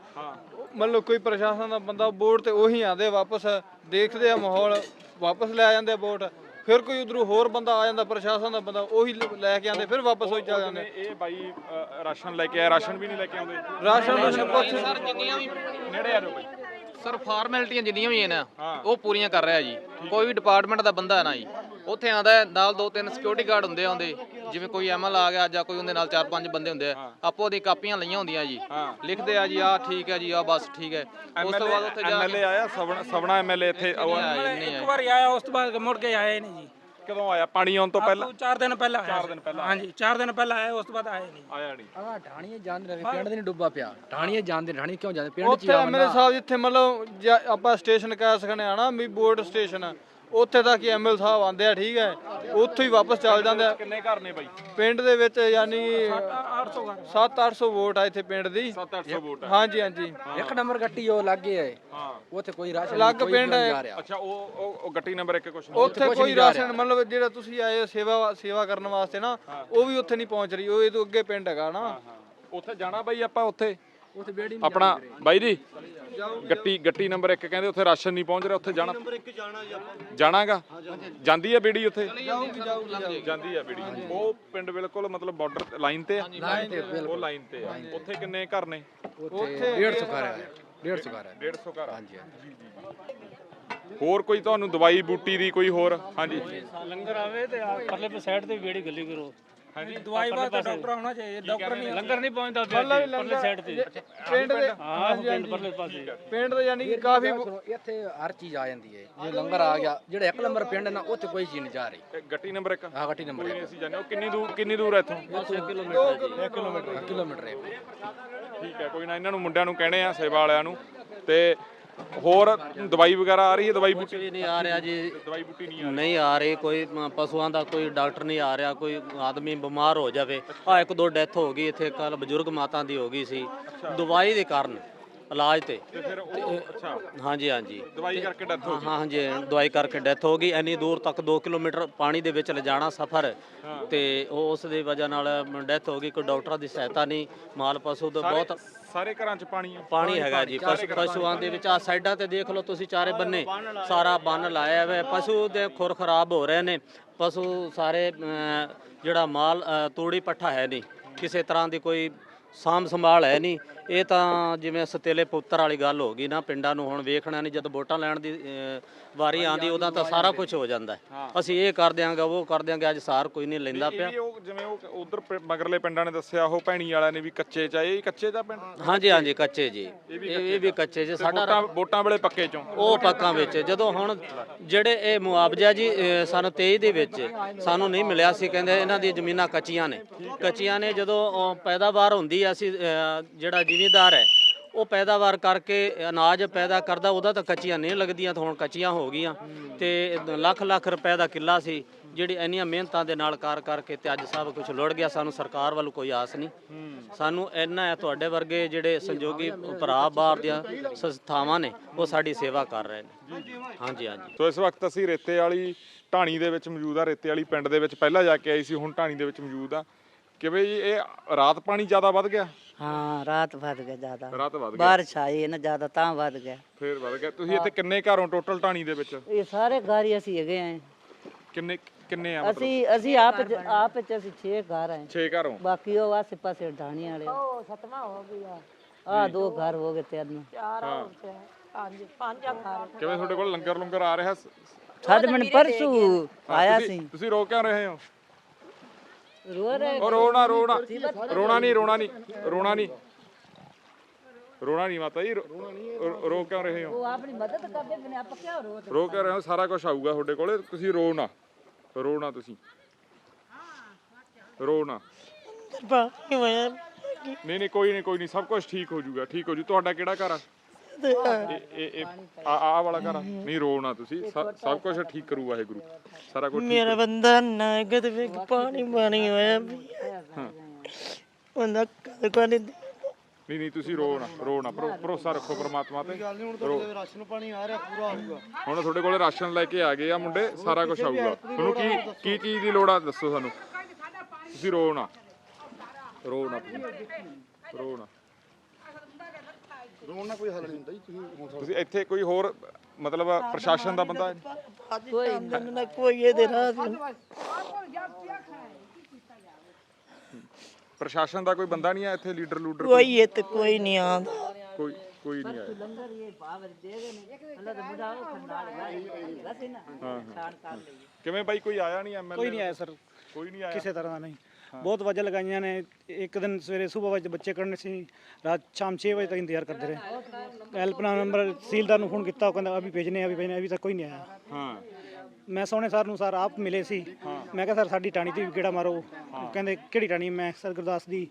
ਮਤਲਬ ਕੋਈ ਪ੍ਰਸ਼ਾਸਨ ਦਾ ਬੰਦਾ ਬੋਰਡ ਤੇ ਉਹੀ ਆਂਦੇ ਵਾਪਸ ਦੇਖਦੇ ਆ ਮਾਹੌਲ ਵਾਪਸ ਲੈ ਜਾਂਦੇ ਵੋਟ। ਫਿਰ ਕੋਈ ਉਧਰੋਂ ਹੋਰ ਬੰਦਾ ਆ ਜਾਂਦਾ ਪ੍ਰਸ਼ਾਸਨ ਦਾ ਬੰਦਾ ਉਹੀ ਲ- ਲੈ ਕੇ ਆਂਦੇ ਫਿਰ ਵਾਪਸ ਹੋਈ ਚਲ ਜਾਂਦੇ। ਇਹ ਬਾਈ ਅ, ਰਾਸ਼ਨ ਲੈ ਕੇ ਆਇਆ ਰਾਸ਼ਨ ਵੀ ਨਹੀਂ ਲੈ ਕੇ ਆਉਂਦੇ? ਰਾਸ਼ਨ ਰਾਸ਼ਨ ਕੁਛ ਸਰ ਜਿੰਨੀਆਂ ਵੀ ਨੇੜੇ ਆ ਜਾਓ ਬਾਈ। ਸਰ ਫਾਰਮੈਲਿਟੀਆਂ ਜਿੰਨੀਆਂ ਵੀ ਨੇ ਉਹ ਪੂਰੀਆਂ ਕਰ ਰਿਹਾ ਜੀ। ਕੋਈ ਵੀ ਡਿਪਾਰਟਮੈਂਟ ਦਾ ਬੰਦਾ ਹੈ ਨਾ ਜੀ। ਉੱਥੇ ਆਂਦਾ ਹੈ, ਨਾਲ ਦੋ ਤਿੰਨ ਸਿਕਿਉਰਿਟੀ ਗਾਰਡ ਹੁੰਦੇ ਆ ਉਹਦੇ ਜਿਵੇਂ ਕੋਈ ਐਮਐਲ ਆ ਗਿਆ ਜਾਂ ਕੋਈ ਉਹਦੇ ਨਾਲ ਚਾਰ ਪੰਜ ਬੰਦੇ ਹੁੰਦੇ ਆ ਆਪੋ ਉਹਦੀ ਕਾਪੀਆਂ ਲਈਆਂ ਹੁੰਦੀਆਂ ਜੀ। ਲਿਖਦੇ ਆ ਜੀ ਆ ਠੀਕ ਹੈ ਜੀ ਆ ਬਸ ਠੀਕ ਹੈ। ਉਸ ਤੋਂ ਬਾਅਦ ਉੱਥੇ ਜਾ ਐਮਐਲਏ ਆਇਆ ਸਵਣਾ ਸਵਣਾ ਐਮਐਲਏ ਇੱਥੇ ਆਇਆ। ਇੱਕ ਵਾਰੀ ਆਇਆ ਉਸ ਤੋਂ ਬਾਅਦ ਮੁੜ ਕੇ ਆਏ ਨਹੀਂ ਜੀ। ਕਦੋਂ ਆਇਆ? ਪਾਣੀ ਆਉਣ ਤੋਂ ਪਹਿਲਾਂ? ਉਹ ਚਾਰ ਦਿਨ ਪਹਿਲਾਂ ਆਇਆ 4 ਦਿਨ ਪਹਿਲਾਂ ਹਾਂਜੀ 4 ਦਿਨ ਪਹਿਲਾਂ ਆਇਆ ਉਸ ਤੋਂ ਬਾਅਦ ਆਏ ਨਹੀਂ। ਆਇਆ ਨਹੀਂ। ਆ ਢਾਣੀਏ ਜਾਂਦੇ ਰਹੇ ਪਿੰਡ ਦੇ ਨਹੀਂ ਡੁੱਬਾ ਪਿਆ। ਢਾਣੀਏ ਜਾਂਦੇ ਢਾਣੀ ਕਿਉਂ ਜਾਂਦੇ? ਪਿੰਡ ਚ ਉੱਥੇ ਐਮਐਲਏ ਸਾਹਿਬ ਜਿੱਥੇ ਮਤਲਬ ਜਾਂ ਆਪਾਂ ਸਟੇਸ਼ਨ ਕਹਿ ਸਕਨੇ ਆ ਨਾ ਵੀ ਬੋਰਡ ਸਟੇਸ਼ਨ ਉੱਥੇ ਤੱਕ ਹੀ ਐਮਐਲ ਸਾਹਿਬ ਆਂਦੇ ਆ ਠੀਕ ਹੈ। ਉੱਥੋਂ ਹੀ ਵਾਪਸ ਚੱਲ ਜਾਂਦੇ ਆ। ਕਿੰਨੇ ਘਰ ਨੇ ਬਾਈ? ਪਿੰਡ ਦੇ ਵਿੱਚ ਯਾਨੀ 800 ਘਰ। 7-800 ਵੋਟ ਆ ਇੱਥੇ ਪਿੰਡ ਦੀ। 7-800 ਵੋਟ ਹੈ ਹਾਂਜੀ ਹਾਂਜੀ। ਇੱਕ ਨੰਬਰ ਗੱਟੀ ਉਹ ਲੱਗੇ ਹੈ ਹਾਂ। ਉੱਥੇ ਕੋਈ ਰਾਸ਼ਨ ਅਲੱਗ ਕੋਈ ਪਿੰਡ ਹੈ। ਅੱਛਾ ਉਹ ਉਹ- ਗੱਟੀ ਨੰਬਰ 1 ਕੁਛ ਉੱਥੇ ਕੋਈ। ਰਾਸ਼ਨ ਮਤਲਬ ਜਿਹੜਾ ਤੁਸੀਂ ਆਏ ਹੋ ਸੇਵਾ ਸੇਵਾ ਕਰਨ ਵਾਸਤੇ ਨਾ ਉਹ ਵੀ ਉੱਥੇ ਨਹੀਂ ਪਹੁੰਚ ਰਹੀ। ਉਹ ਇਹ ਤੋਂ ਅੱਗੇ ਪਿੰਡ ਹੈਗਾ ਨਾ। ਉੱਥੇ ਜਾਣਾ ਬਾਈ ਆਪਾਂ ਉੱਥੇ? ਉੱਥੇ ਬੇੜੀ ਆਪਣਾ ਬਾਈ ਜੀ? ਗੱਟੀ ਗੱਟੀ ਨੰਬਰ 1 ਕਹਿੰਦੇ ਉੱਥੇ ਰਾਸ਼ਨ ਨਹੀਂ ਪਹੁੰਚ ਰਿਹਾ ਉੱਥੇ ਜਾਣਾ। ਨੰਬਰ 1 ਜਾਣਾ ਜਾਣਾਗਾ? ਜਾਂਦੀ ਹੈ ਬੀੜੀ ਉੱਥੇ? ਜਾਂਦੀ ਹੈ ਬੀੜੀ। ਉਹ ਪਿੰਡ ਬਿਲਕੁਲ ਮਤਲਬ ਬਾਰਡਰ ਲਾਈਨ ਤੇ ਆ? ਲਾਈਨ ਤੇ ਉਹ ਲਾਈਨ ਤੇ ਆ। ਉੱਥੇ ਕਿੰਨੇ ਘਰ ਨੇ? ਉੱਥੇ 150 ਘਰ ਹੈ 150 ਘਰ ਹੈ 150 ਘਰ। ਹਾਂਜੀ ਹੋਰ ਕੋਈ ਤੁਹਾਨੂੰ ਦਵਾਈ ਬੂਟੀ ਦੀ ਕੋਈ ਹੋਰ? ਹਾਂਜੀ। ਲੰਗਰ ਆਵੇ ਤੇ ਪਰਲੇ ਸਾਈਡ ਤੇ ਵੇੜੀ ਗੱਲੀ ਕਰੋ। ਹਾਂਜੀ ਦਵਾਈ ਵਾਸਤੇ ਡਾਕਟਰ ਆਉਣਾ ਚਾਹੀਏ ਡਾਕਟਰ ਨਹੀਂ ਲੰਗਰ ਨਹੀਂ ਪਹੁੰਚਦਾ ਪਰਲੇ ਸਾਈਡ ਤੇ। ਪਿੰਡ ਦੇ ਹਾਂਜੀ ਹਾਂਜੀ ਪਰਲੇ ਪਾਸੇ। ਪਿੰਡ ਦੇ ਯਾਨੀ ਕਿ ਕਾਫੀ ਇੱਥੇ ਹਰ ਚੀਜ਼ ਆ ਜਾਂਦੀ ਹੈ। ਜੇ ਲੰਗਰ ਆ ਗਿਆ ਜਿਹੜਾ ਇੱਕ ਨੰਬਰ ਪਿੰਡ ਹੈ ਨਾ ਉੱਥੇ ਕੋਈ ਚੀਜ਼ ਨਹੀਂ ਜਾ ਰਹੀ। ਗੱਟੀ ਨੰਬਰ 1 ਆ ਗੱਟੀ ਨੰਬਰ ਇੱਕ। ਅਸੀਂ ਜਾਂਦੇ ਹਾਂ। ਉਹ ਕਿੰਨੀ ਦੂਰ ਕਿੰਨੀ ਦੂਰ ਹੈ ਇੱਥੋਂ? 1 ਕਿਲੋਮੀਟਰ ਕਿਲੋਮੀਟਰ ਹੈ। ਠੀਕ ਹੈ ਕੋਈ ਨਾ ਇਹਨਾਂ ਨੂੰ ਮੁੰਡਿਆਂ ਨੂੰ ਕਹਿਣੇ ਆ ਸੇਵਾ ਵਾਲਿਆਂ ਨੂੰ। ਤੇ ਹੋਰ ਦਵਾਈ ਵਗੈਰਾ ਆ ਰਹੀ ਹੈ? ਦਵਾਈ ਬੂਟੀ ਵੀ ਨਹੀਂ ਆ ਰਿਹਾ ਜੀ। ਦਵਾਈ ਬੂਟੀ ਨਹੀਂ ਆ ਨਹੀਂ ਆ ਰਹੀ ਕੋਈ ਪਸ਼ੂਆਂ ਦਾ ਕੋਈ ਡਾਕਟਰ ਨਹੀਂ ਆ ਰਿਹਾ ਕੋਈ ਆਦਮੀ ਬਿਮਾਰ ਹੋ ਜਾਵੇ। ਆ ਇੱਕ ਦੋ ਡੈਥ ਹੋ ਗਈ ਇੱਥੇ ਕੱਲ ਬਜ਼ੁਰਗ ਮਾਤਾ ਦੀ ਹੋ ਗਈ ਸੀ। ਦਵਾਈ ਦੇ ਕਾਰਨ ਇਲਾਜ ਤੇ। ਤੇ ਫਿਰ ਉਹ ਅੱਛਾ। ਹਾਂਜੀ ਹਾਂਜੀ। ਦਵਾਈ ਕਰਕੇ ਡੈਥ ਹੋ ਹਾਂ ਹਾਂਜੀ ਦਵਾਈ ਕਰਕੇ ਡੈਥ ਹੋ ਗਈ। ਇੰਨੀ ਦੂਰ ਤੱਕ 2 ਕਿਲੋਮੀਟਰ ਪਾਣੀ ਦੇ ਵਿੱਚ ਲਿਜਾਣਾ ਸਫ਼ਰ। ਤੇ ਉਹ ਉਸ ਦੀ ਵਜ੍ਹਾ ਨਾਲ ਡੈਥ ਹੋ ਗਈ। ਕੋਈ ਡਾਕਟਰਾਂ ਦੀ ਸਹਾਇਤਾ ਨਹੀਂ। ਮਾਲ ਪਸ਼ੂ ਦਾ ਬਹੁਤ ਸਾਰੇ ਘਰਾਂ 'ਚ ਪਾਣੀ ਆ। ਪਾਣੀ ਹੈਗਾ ਜੀ ਪਸ਼ੂ ਪਸ਼ੂਆਂ ਦੇ ਵਿੱਚ ਆ ਸਾਈਡਾਂ ਤੇ ਦੇਖ ਲਓ ਤੁਸੀਂ ਚਾਰੇ ਬੰਨੇ ਸਾਰਾ ਬੰਨ ਲਾਇਆ ਹੋਇਆ ਹੈ। ਪਸ਼ੂ ਦੇ ਖੁਰ ਖਰਾਬ ਹੋ ਰਹੇ ਨੇ। ਪਸ਼ੂ ਸਾਰੇ ਜਿਹੜਾ ਮਾਲ ਤੂੜੀ ਪੱਠਾ ਹੈ ਨਹੀਂ। ਕਿਸੇ ਤਰ੍ਹਾਂ ਦੀ ਕੋਈ ਸਾਂਭ ਸੰਭਾਲ ਹੈ ਨਹੀਂ। ਇਹ ਤਾਂ ਜਿਵੇਂ ਸਤੇਲੇ ਪੁੱਤਰ ਵਾਲੀ ਗੱਲ ਹੋ ਗਈ ਨਾ ਪਿੰਡਾਂ ਨੂੰ ਹੁਣ ਵੇਖਣਾ ਨਹੀਂ ਜਦ ਵੋਟਾਂ ਲੈਣ ਦੀ ਵਾਰੀ ਆਂਦੀ ਉਹਦਾ ਤਾਂ ਸਾਰਾ ਕੁਝ ਹੋ ਜਾਂਦਾ ਹੈ। ਅਸੀਂ ਇਹ ਕਰ ਦਿਆਂਗੇ ਉਹ ਕਰ ਦਿਆਂਗੇ ਅੱਜ ਸਾਰ ਕੋਈ ਨਹੀਂ ਲੈਂਦਾ ਇਹ ਪਿਆ। ਵੀ ਉਹ ਜਿਵੇਂ ਉਹ ਉਧਰ ਮਗਰਲੇ ਪਿੰਡਾਂ ਨੇ ਦੱਸਿਆ ਉਹ ਭੈਣੀ ਵਾਲਿਆਂ ਨੇ ਵੀ ਕੱਚੇ ਚ ਆਏ ਇਹ ਕੱਚੇ ਦਾ ਪਿੰਡ? ਹਾਂਜੀ ਹਾਂਜੀ ਕੱਚੇ ਜੀ। ਇਹ ਇਹ ਵੀ ਕੱਚੇ ਜੀ ਸਾਡਾ ਵੋਟਾਂ ਵੋਟਾਂ ਵੇਲੇ ਪੱਕੇ ਚੋਂ? ਉਹ ਪੱਕਾਂ ਵਿੱਚ। ਜਦੋਂ ਹੁਣ ਜਿਹੜੇ ਇਹ ਮੁਆਵਜ਼ਾ ਜੀ ਅਹ, ਸਾਨੂੰ 23 ਦੇ ਵਿੱਚ ਸਾਨੂੰ ਨਹੀਂ ਮਿਲਿਆ ਸੀ ਕਹਿੰਦੇ ਇਹਨਾਂ ਦੀ ਜ਼ਮੀਨਾਂ ਕੱਚੀਆਂ ਨੇ। ਕੱਚੀਆਂ ਨੇ ਜਦੋਂ ਅਹ, ਪੈਦਾਵਾਰ ਹੁੰਦੀ ਆ ਅਸੀਂ ਅਹ, ਜਿਹੜਾ ਜ਼ਿਮੀਂਦਾਰ ਹੈ ਉਹ ਪੈਦਾਵਾਰ ਕਰਕੇ ਅਨਾਜ ਪੈਦਾ ਕਰਦਾ, ਉਹਦਾ ਤਾਂ ਕੱਚੀਆਂ ਨਹੀਂ ਲੱਗਦੀਆਂ, ਤਾਂ ਹੁਣ ਕੱਚੀਆਂ ਹੋ ਗਈਆਂ। ਤੇ ਲੱਖ ਲੱਖ ਰੁਪਏ ਦਾ ਕਿੱਲਾ ਸੀ, ਜਿਹੜੀ ਇੰਨੀਆਂ ਮਿਹਨਤਾਂ ਦੇ ਨਾਲ ਕਾਰ ਕਰਕੇ ਤੇ ਅੱਜ ਸਭ ਕੁਝ ਲੁੜ ਗਿਆ। ਸਾਨੂੰ ਸਰਕਾਰ ਵੱਲੋਂ ਕੋਈ ਆਸ ਨਹੀਂ। ਸਾਨੂੰ ਇੰਨਾ ਹੈ, ਤੁਹਾਡੇ ਵਰਗੇ ਜਿਹੜੇ ਸੰਯੋਗੀ ਭਰਾ ਬਾਹਰ ਦੀਆਂ ਸੰਸਥਾਵਾਂ ਨੇ, ਉਹ ਸਾਡੀ ਸੇਵਾ ਕਰ ਰਹੇ ਨੇ। ਹਾਂਜੀ ਹਾਂਜੀ। ਸੋ ਇਸ ਵਕਤ ਅਸੀਂ ਰੇਤੇ ਵਾਲੀ ਢਾਣੀ ਦੇ ਵਿੱਚ ਮੌਜੂਦ ਆ। ਰੇਤੇ ਵਾਲੀ ਪਿੰਡ ਦੇ ਵਿੱਚ ਪਹਿਲਾਂ ਜਾ ਕੇ ਆਈ ਸੀ, ਹੁਣ ਢਾਣੀ ਦੇ ਵਿੱਚ ਮੌਜੂਦ ਆ। ਕਿਵੇਂ ਜੀ ਇਹ ਰਾਤ ਪਾਣੀ ਜ਼ਿਆਦਾ ਵੱਧ ਗਿਆ? ਹਾਂ ਰਾਤ ਵੱਧ ਗਿਆ ਜ਼ਿਆਦਾ। ਰਾਤ ਵੱਧ ਗਿਆ। ਬਾਰਿਸ਼ ਆਈ ਹੈ ਨਾ ਜ਼ਿਆਦਾ ਤਾਂ ਵੱਧ ਗਿਆ। ਫੇਰ ਵੱਧ ਗਿਆ। ਤੁਸੀਂ ਇੱਥੇ ਕਿੰਨੇ ਘਰੋਂ ਟੋਟਲ ਢਾਣੀ ਦੇ ਵਿੱਚ? ਇਹ ਸਾਰੇ ਘਰ ਹੀ ਅਸੀਂ ਹੈਗੇ ਆਂ ਕਿੰਨੇ ਕਿੰਨੇ ਆ ਮਤਲਬ? ਅਸੀਂ ਅਸੀਂ ਆਪ ਆਪ ਚ ਅਸੀਂ 6 ਘਰ ਆਂ 6 ਘਰੋਂ? ਬਾਕੀ ਉਹ ਆਸੇ ਪਾਸੇ ਢਾਣੀ ਵਾਲੇ। ਉਹ ਸਤਮਾ ਹੋ ਗਿਆ। ਆ ਦੋ ਘਰ ਹੋ ਗਏ ਤਿੰਨ। ਚਾਰ ਪੰਜ ਪੰਜ ਘਰ। ਕਿਵੇਂ ਤੁਹਾਡੇ ਕੋਲ ਲੰਗਰ ਲੰਗਰ ਆ ਰਿਹਾ? ਸ- ਛੱਡ ਮਨ ਪਰਸੂ ਆਇਆ ਤੁਸੀਂ- ਸੀ। ਤੁਸੀਂ ਰੋ ਕਿਉਂ ਰਹੇ ਹੋ? ਉਹ ਰੋਣਾ ਰੋਣਾ ਰੋਣਾ। ਨਹੀਂ ਰੋਣਾ ਨਹੀਂ ਰੋਣਾ ਨਹੀਂ ਰੋਣਾ ਨਹੀਂ। ਮਾਤਾ ਜੀ ਰੋ ਕਿਉਂ ਰਹੇ ਹੋ? ਉਹ ਆਪਣੀ ਮਦਦ ਕਰਦੇ ਬਨੇ ਆਪਾਂ ਕਿਉਂ ਰੋ ਰੋ ਕਿਉਂ ਰਹੇ ਹੋ? ਸਾਰਾ ਕੁਝ ਆਊਗਾ ਤੁਹਾਡੇ ਕੋਲੇ। ਤੁਸੀਂ ਰੋ ਨਾ। ਰੋ ਨਾ ਤੁਸੀਂ। ਰੋ ਨਾ। ਨਹੀਂ ਨਹੀਂ ਕੋਈ ਨਹੀਂ ਕੋਈ ਨਹੀਂ। ਸਭ ਕੁਝ ਠੀਕ ਹੋ ਜਾਊਗਾ ਠੀਕ ਹੋ ਜੂ। ਤੁਹਾਡਾ ਕਿਹੜਾ ਘਰ ਆ? ਇਹ ਇਹ ਇਹ ਆ ਆ ਵਾਲਾ ਘਰ ਆ। ਨਹੀਂ ਰੋ ਨਾ ਤੁਸੀਂ। ਸ- ਸਭ ਕੁਝ ਠੀਕ ਕਰੂ ਵਾਹਿਗੁਰੂ। ਸਾਰਾ ਕੁਝ ਮੇਰਾ ਬੰਦਾ ਨਾਗਦ ਵਿੱਚ ਪਾਣੀ ਪਾਣੀ ਹੋਇਆ ਹਾਂ। ਬੰਦਾ ਕਦ ਕਦ ਨਹੀਂ ਨਹੀਂ ਤੁਸੀਂ ਰੋ ਨਾ ਰੋ ਨਾ। ਭਰੋ- ਭਰੋਸਾ ਰੱਖੋ ਪ੍ਰਮਾਤਮਾ ਤੇ। ਰੋ। ਰਾਸ਼ਨ ਪਾਣੀ ਆ ਰਿਹਾ ਪੂਰਾ ਆਊਗਾ। ਹੁਣ ਤੁਹਾਡੇ ਕੋਲੇ ਰਾਸ਼ਨ ਲੈ ਕੇ ਆ ਗਏ ਆ ਮੁੰਡੇ ਸਾਰਾ ਕੁਝ ਆਊਗਾ। ਤੁਹਾਨੂੰ ਕੀ ਕੀ ਚੀਜ਼ ਦੀ ਲੋੜ ਆ? ਦੱਸੋ ਸਾਨੂੰ। ਤੁਸੀਂ ਰੋ ਨਾ। ਰੋ ਨਾ। ਰੋ ਨਾ। ਰੋਣ ਨਾਲ ਕੋਈ ਹੱਲ ਨਹੀਂ ਹੁੰਦਾ ਜੀ ਤੁਸੀਂ ਤੁਸੀਂ ਇੱਥੇ ਕੋਈ ਹੋਰ ਮਤਲਬ ਪ੍ਰਸ਼ਾਸਨ ਦਾ ਬੰਦਾ ਹੈ? ਕੋਈ ਨਾ ਕੋਈ ਇਹਦੇ ਰਾਹ ਪ੍ਰਸ਼ਾਸਨ ਦਾ ਕੋਈ ਬੰਦਾ ਨਹੀਂ ਆ ਇੱਥੇ ਲੀਡਰ ਲੂਡਰ ਕੋਈ? ਇਹ ਤੇ ਕੋਈ ਨਹੀਂ ਆਉਂਦਾ। ਕੋਈ ਕੋਈ ਨਹੀਂ ਆਇਆ। ਲੰਗਰ ਇਹ ਪਾਵਰ ਦੇ ਗਏ ਨੇ ਅੱਲਾ ਦਾ ਮੁੰਡਾ ਉਹ ਖੰਡਾਲ ਗਿਆ ਸੀ ਨਾ ਛਾੜ ਕਰ ਲਈ ਕਿਵੇਂ ਬਾਈ ਕੋਈ ਆਇਆ ਨਹੀਂ ਐਮਐਲਏ ਕੋਈ ਨਹੀਂ ਆਇਆ ਸਰ। ਕੋਈ ਨਹੀਂ ਆਇਆ। ਕਿਸੇ ਤਰ੍ਹਾਂ ਦਾ ਨਹੀਂ। ਬਹੁਤ ਵਜ੍ਹਾ ਲਗਾਈਆਂ ਨੇ। ਇੱਕ ਦਿਨ ਸਵੇਰੇ ਸਵੇਰ ਵਿੱਚ ਬੱਚੇ ਕੱਢਣੇ ਸੀ। ਰਾਤ ਸ਼ਾਮ 6 ਵਜੇ ਤੱਕ ਇੰਤਜ਼ਾਰ ਕਰਦੇ ਰਹੇ। ਹੈਲਪ ਨੰਬਰ ਤਹਿਸੀਲਦਾਰ ਨੂੰ ਫੋਨ ਕੀਤਾ। ਉਹ ਕਹਿੰਦਾ ਅਭੀ ਭੇਜਨੇ ਅਭੀ ਭੇਜਨੇ ਅਭੀ ਤੱਕ ਕੋਈ ਨਹੀਂ ਆਇਆ। ਹਾਂ। ਮੈਂ ਸੋਹਣੇ ਸਰ ਨੂੰ ਸਰ ਆਪ ਮਿਲੇ ਸੀ। ਮੈਂ ਕਿਹਾ ਸਰ ਸਾਡੀ ਟਾਣੀ ਤੇ ਵੀ ਕਿਹੜਾ ਮਾਰੋ। ਉਹ ਕਹਿੰਦੇ ਕਿਹੜੀ ਟਾਣੀ ਮੈਂ ਸਰ ਗੁਰਦਾਸ ਦੀ।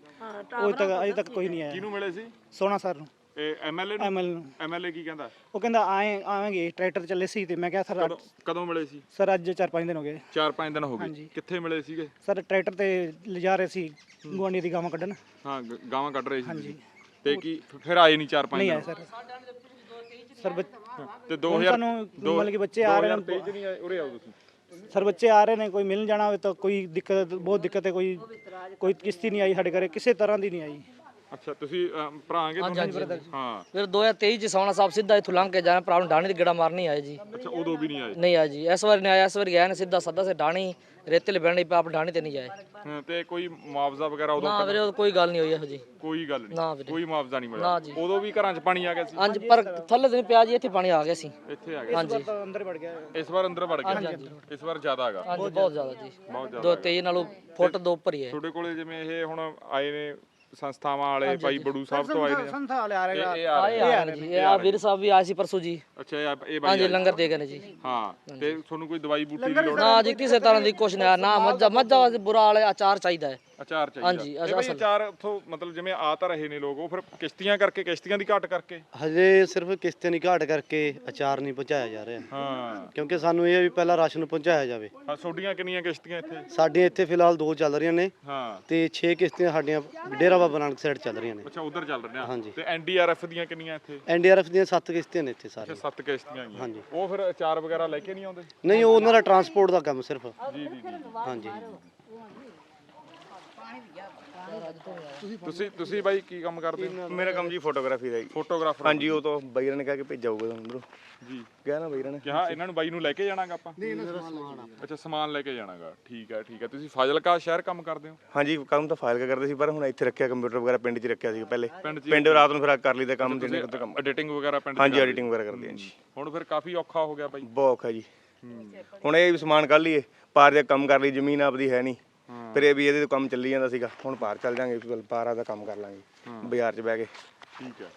ਉਹ ਤੱਕ ਅਜੇ ਤੱਕ ਕੋਈ ਨਹੀਂ ਆਇਆ। ਕਿਹਨੂੰ ਮਿਲੇ ਸੀ? ਸੋਹਣਾ ਸਰ ਨੂੰ। ਐਮਐਲਏ ਨੂੰ? ਐਮਐਲ ਨੂੰ। ਐਮਐਲਏ ਕੀ ਕਹਿੰਦਾ? ਉਹ ਕਹਿੰਦਾ ਆਏ ਆਵਾਂਗੇ ਟਰੈਕਟਰ ਚੱਲੇ ਸੀ ਤੇ ਮੈਂ ਕਿਹਾ ਸਰ ਕਦੋਂ ਕਦੋਂ ਮਿਲੇ ਸੀ? ਸਰ ਅੱਜ 4-5 ਦਿਨ ਹੋ ਗਏ। 4-5 ਦਿਨ ਹੋ ਗਏ। ਹਾਂਜੀ। ਕਿੱਥੇ ਮਿਲੇ ਸੀਗੇ? ਸਰ ਟਰੈਕਟਰ ਤੇ ਲਿਜਾ ਰਹੇ ਸੀ ਗੁਆਂਢੀ ਦੀ ਗਾਵਾਂ ਕੱਢਣ। ਹਾਂ ਗ- ਗਾਵਾਂ ਕੱਢ ਰਹੇ ਸੀ ਹਾਂਜੀ। ਤੁਸੀਂ। ਤੇ ਕੀ ਫ- ਫਿਰ ਆਏ ਨਹੀਂ 4-5 ਨਹੀਂ ਦਿਨ? ਆਇਆ ਸਰ। ਸਰ ਬੱਚ- ਤੇ ਹੁਣ 2000 ਸਾਨੂੰ ਮਤਲਬ ਕਿ ਬੱਚੇ ਆ ਰਹੇ ਨੇ। 2023 ਚ ਨਹੀਂ ਆਏ ਉਰੇ ਆਓ ਤੁਸੀਂ। ਸਰ ਬੱਚੇ ਆ ਰਹੇ ਨੇ ਕੋਈ ਮਿਲਣ ਜਾਣਾ ਹੋਵੇ ਤਾਂ ਕੋਈ ਦਿੱਕਤ ਬਹੁਤ ਦਿੱਕਤ ਹੈ ਕੋਈ ਕੋਈ ਕਿਸ਼ਤੀ ਨਹੀਂ ਆਈ ਸਾਡੇ ਘਰੇ ਕਿਸੇ ਤਰ੍ਹਾਂ ਦੀ ਨਹੀਂ ਆਈ। ਅੱਛਾ ਤੁਸੀਂ ਅਮ, ਭਰਾਂਗੇ ਦੋਨੋਂ? ਹਾਂ। ਫਿਰ 2023 ਚ ਸੋਣਾ ਸਾਹਿਬ ਸਿੱਧਾ ਇਥੋਂ ਲੰਘ ਕੇ ਜਾਣਾ ਭਰਾ ਨੂੰ ਢਾਣੀ ਦੀ ਗੇੜਾ ਮਾਰਨੀ ਆਏ ਜੀ। ਅੱਛਾ ਉਦੋਂ ਵੀ ਨਹੀਂ ਆਏ? ਨਹੀਂ ਆਇਆ ਜੀ। ਇਸ ਵਾਰ ਨਹੀਂ ਆਇਆ ਇਸ ਵਾਰ ਗਿਆ ਨੇ ਸਿੱਧਾ ਸੱਦਾ ਸੇ ਢਾਣੀ ਰੇਤੇ ਲੈ ਬੈਣੀ ਆਪ ਢਾਣੀ ਤੇ ਨਹੀਂ ਜਾਏ। ਹਾਂ, ਤੇ ਕੋਈ ਮੁਆਵਜ਼ਾ ਵਗੈਰਾ ਉਦੋਂ ਨਾ ਵੀਰੇ ਉਹ ਕੋਈ ਗੱਲ ਨਹੀਂ ਹੋਈ ਇਹੋ ਜੀ। ਕੋਈ ਗੱਲ ਨਾ ਨਹੀਂ ਵੀਰੇ। ਕੋਈ ਮੁਆਵਜ਼ਾ ਨਹੀਂ ਨਾ ਮਿਲਿਆ। ਉਦੋਂ ਵੀ ਘਰਾਂ 'ਚ ਪਾਣੀ ਆ ਗਿਆ ਸੀ? ਹਾਂਜੀ ਪਰ ਥੱਲੇ ਤੇ ਨਹੀਂ ਪਿਆ ਜੀ ਇੱਥੇ ਪਾਣੀ ਆ ਗਿਆ ਸੀ। ਇੱਥੇ ਆ ਗਿਆ। ਹਾਂਜੀ। ਅੰਦਰ ਵੜ ਗਿਆ। ਇਸ ਵਾਰ ਅੰਦਰ ਵੜ ਗਿਆ? ਇਸ ਵਾਰ ਜ਼ਿਆਦਾ ਹੈਗਾ। ਹਾਂਜੀ ਬਹੁਤ ਜ਼ਿਆਦਾ ਜੀ। ਬਹੁਤ ਜ਼ਿਆਦਾ ਦੋ ਤੇਜ਼ ਨਾਲੋਂ ਫੁੱਟ ਦੋ ਉੱਪਰ ਹੀ ਹੈ। ਤੁਹਾਡੇ ਕੋਲੇ ਜਿਵੇਂ ਇਹ ਹੁਣ ਆਏ ਨੇ ਸੰਸਥਾਵਾਂ ਵਾਲੇ ਭਾਈ ਬੜੂ ਸਾਹਿਬ ਤੋਂ ਆਏ ਨੇ ਸੰਥਾ ਵਾਲੇ ਆ ਰਹੇ ਇਹ ਇਹ ਆ ਆਏ ਰਹੇ ਆ ਨੇ ਜੀ। ਇਹ ਆ ਵੀਰ ਸਾਹਿਬ ਵੀ ਆਏ ਸੀ ਪਰਸੋਂ ਜੀ। ਅੱਛਾ ਇਹ ਆ- ਇਹ ਬਾਈ ਹਾਂਜੀ। ਲੰਗਰ ਦੇ ਗਏ ਨੇ ਜੀ। ਹਾਂ ਤੇ ਤੁਹਾਨੂੰ ਕੋਈ ਦਵਾਈ ਬੂਟੀ ਦੀ ਲੋੜ ਨਾ ਜੀ ਕਿਸੇ ਤਰ੍ਹਾਂ ਦੀ ਕੁਛ ਨਹੀਂ ਨਾ ਮੱਝਾ ਮੱਝਾ ਵਾਸਤੇ ਬੁਰਾ ਵਾਲੇ ਅਚਾਰ ਚਾਹੀਦਾ ਹੈ। ਅਚਾਰ ਚਾਹੀਦਾ। ਹਾਂਜੀ, ਇਹ ਬਈ ਅਸਲ- ਅਚਾਰ ਉੱਥੋਂ ਮਤਲਬ ਜਿਵੇਂ ਆ ਤਾਂ ਰਹੇ ਨੇ ਲੋਕ ਉਹ ਫਿਰ ਕਿਸ਼ਤੀਆਂ ਕਰਕੇ ਕਿਸ਼ਤੀਆਂ ਦੀ ਘਾਟ ਕਰਕੇ? ਹਜੇ ਸਿਰਫ ਕਿਸ਼ਤੀਆਂ ਦੀ ਘਾਟ ਕਰਕੇ ਅਚਾਰ ਨਹੀਂ ਪਹੁੰਚਾਇਆ ਜਾ ਰਿਹਾ। ਹਾਂ। ਕਿਉਂਕਿ ਸਾਨੂੰ ਇਹ ਹੈ ਵੀ ਪਹਿਲਾਂ ਰਾਸ਼ਨ ਪਹੁੰਚਾਇਆ ਜਾਵੇ। ਹਾਂ ਤੁਹਾਡੀਆਂ ਕਿੰਨੀਆਂ ਕਿਸ਼ਤੀਆਂ ਇੱਥੇ? ਸਾਡੀਆਂ ਇੱਥੇ ਫਿਲਹਾਲ ਦੋ ਚੱਲ ਰਹੀਆਂ ਨੇ ਹਾਂ। ਤੇ 6 ਕਿਸ਼ਤੀਆਂ ਸਾਡੀਆਂ ਡੇਰਾ ਬਾਬਾ ਨਾਨਕ ਸਾਈਡ ਚੱਲ ਰਹੀਆਂ ਨੇ। ਅੱਛਾ ਉਧਰ ਚੱਲ ਰਹੇ ਹਾਂਜੀ। ਤੇ ਐਨਡੀਆਰਐਫ ਦੀਆਂ ਕਿੰਨੀਆਂ ਇੱਥੇ? ਐਨਡੀਆਰਐਫ ਦੀਆਂ 7 ਕਿਸ਼ਤੀਆਂ ਨੇ ਇੱਥੇ ਅੱਛਾ ਸਾਰੇ ਸੱਤ ਕਿਸ਼ਤੀਆਂ ਹੈਗੀਆਂ ਹਾਂਜੀ। ਉਹ ਫਿਰ ਅਚਾਰ ਵਗੈਰਾ ਲੈ ਕੇ ਨਹੀਂ ਆਉਂਦੇ? ਨਹੀਂ ਉਹ ਉਹਨਾਂ ਦਾ ਟਰਾਂਸਪੋਰਟ ਦਾ ਕੰਮ ਸਿਰਫ। ਜੀ ਜੀ ਜੀ। ਹਾਂਜੀ। ਤੁਸੀਂ ਤੁਸੀਂ ਬਾਈ ਕੀ ਕੰਮ ਕਰਦੇ? ਹੋ ਮੇਰਾ ਕੰਮ ਜੀ ਫੋਟੋਗ੍ਰਾਫੀ ਦਾ ਜੀ। ਫੋਟੋਗ੍ਰਾਫਰ। ਹਾਂਜੀ ਉਹ ਤੋਂ ਬਾਈਰਾਂ ਨੇ ਕਹਿ ਕੇ ਭੇਜਿਆ ਹੋਊਗਾ ਅੰਦਰੋਂ। ਜੀ। ਕਿਹਾ ਨਾ ਬਾਈਰਾਂ ਨੇ ਕਿਹਾ ਇਹਨਾਂ ਨੂੰ ਬਾਈ ਨੂੰ ਲੈ ਕੇ ਜਾਣਾਗਾ ਆਪਾਂ? ਅੱਛਾ ਸਮਾਨ ਲੈ ਕੇ ਜਾਣਾਗਾ। ਠੀਕ ਹੈ ਠੀਕ ਹੈ। ਤੁਸੀਂ ਫਾਜ਼ਿਲਕਾ ਸ਼ਹਿਰ ਕੰਮ ਕਰਦੇ ਹੋ? ਹਾਂਜੀ ਕੰਮ ਤਾਂ ਫਾਈਲ ਕਰਦੇ ਸੀ ਪਰ ਹੁਣ ਇੱਥੇ ਰੱਖਿਆ ਕੰਪਿਊਟਰ ਵਗੈਰਾ ਪਿੰਡ 'ਚ ਰੱਖਿਆ ਸੀ ਪਹਿਲੇ। ਪਿੰਡ 'ਚ ਹੀ ਪਿੰਡ ਰਾਤ ਨੂੰ ਫਿਰ ਕਰ ਲਈਦਾ ਕੰਮ ਜਿੰਨੇ ਕੁ ਕੰਮ। ਐਡੀਟਿੰਗ ਵਗੈਰਾ ਪਿੰਡ 'ਚ ਹਾਂਜੀ ਕਰਦੇ ਐਡੀਟਿੰਗ ਵਗੈਰਾ ਕਰਦੇ ਹਾਂ ਜੀ। ਹੁਣ ਫਿਰ ਕਾਫੀ ਔਖਾ ਹੋ ਗਿਆ ਬਾਈ। ਬਹੁਤ ਔਖਾ ਜੀ। ਹੁਣ ਇਹ ਵੀ ਸਮਾਨ ਕੱਢ ਲਈਏ ਪਾਰ ਦੇ ਕੰਮ ਕਰ ਲਈ ਜ਼ਮੀਨ ਆਪਦੀ ਹੈ ਨਹੀਂ। ਫਿਰ ਇਹ ਵੀ ਇਹਦੇ ਤੋਂ ਕੰਮ ਚੱਲੀ ਜਾਂਦਾ ਸੀਗਾ। ਹੁਣ ਪਾਰ ਚੱਲ ਜਾਾਂਗੇ ਪਾਰਾਂ ਦਾ ਕੰਮ ਕਰ ਲਾਂਗੇ, ਬਾਜ਼ਾਰ 'ਚ ਬਹਿ ਕੇ। ਠੀਕ ਹੈ।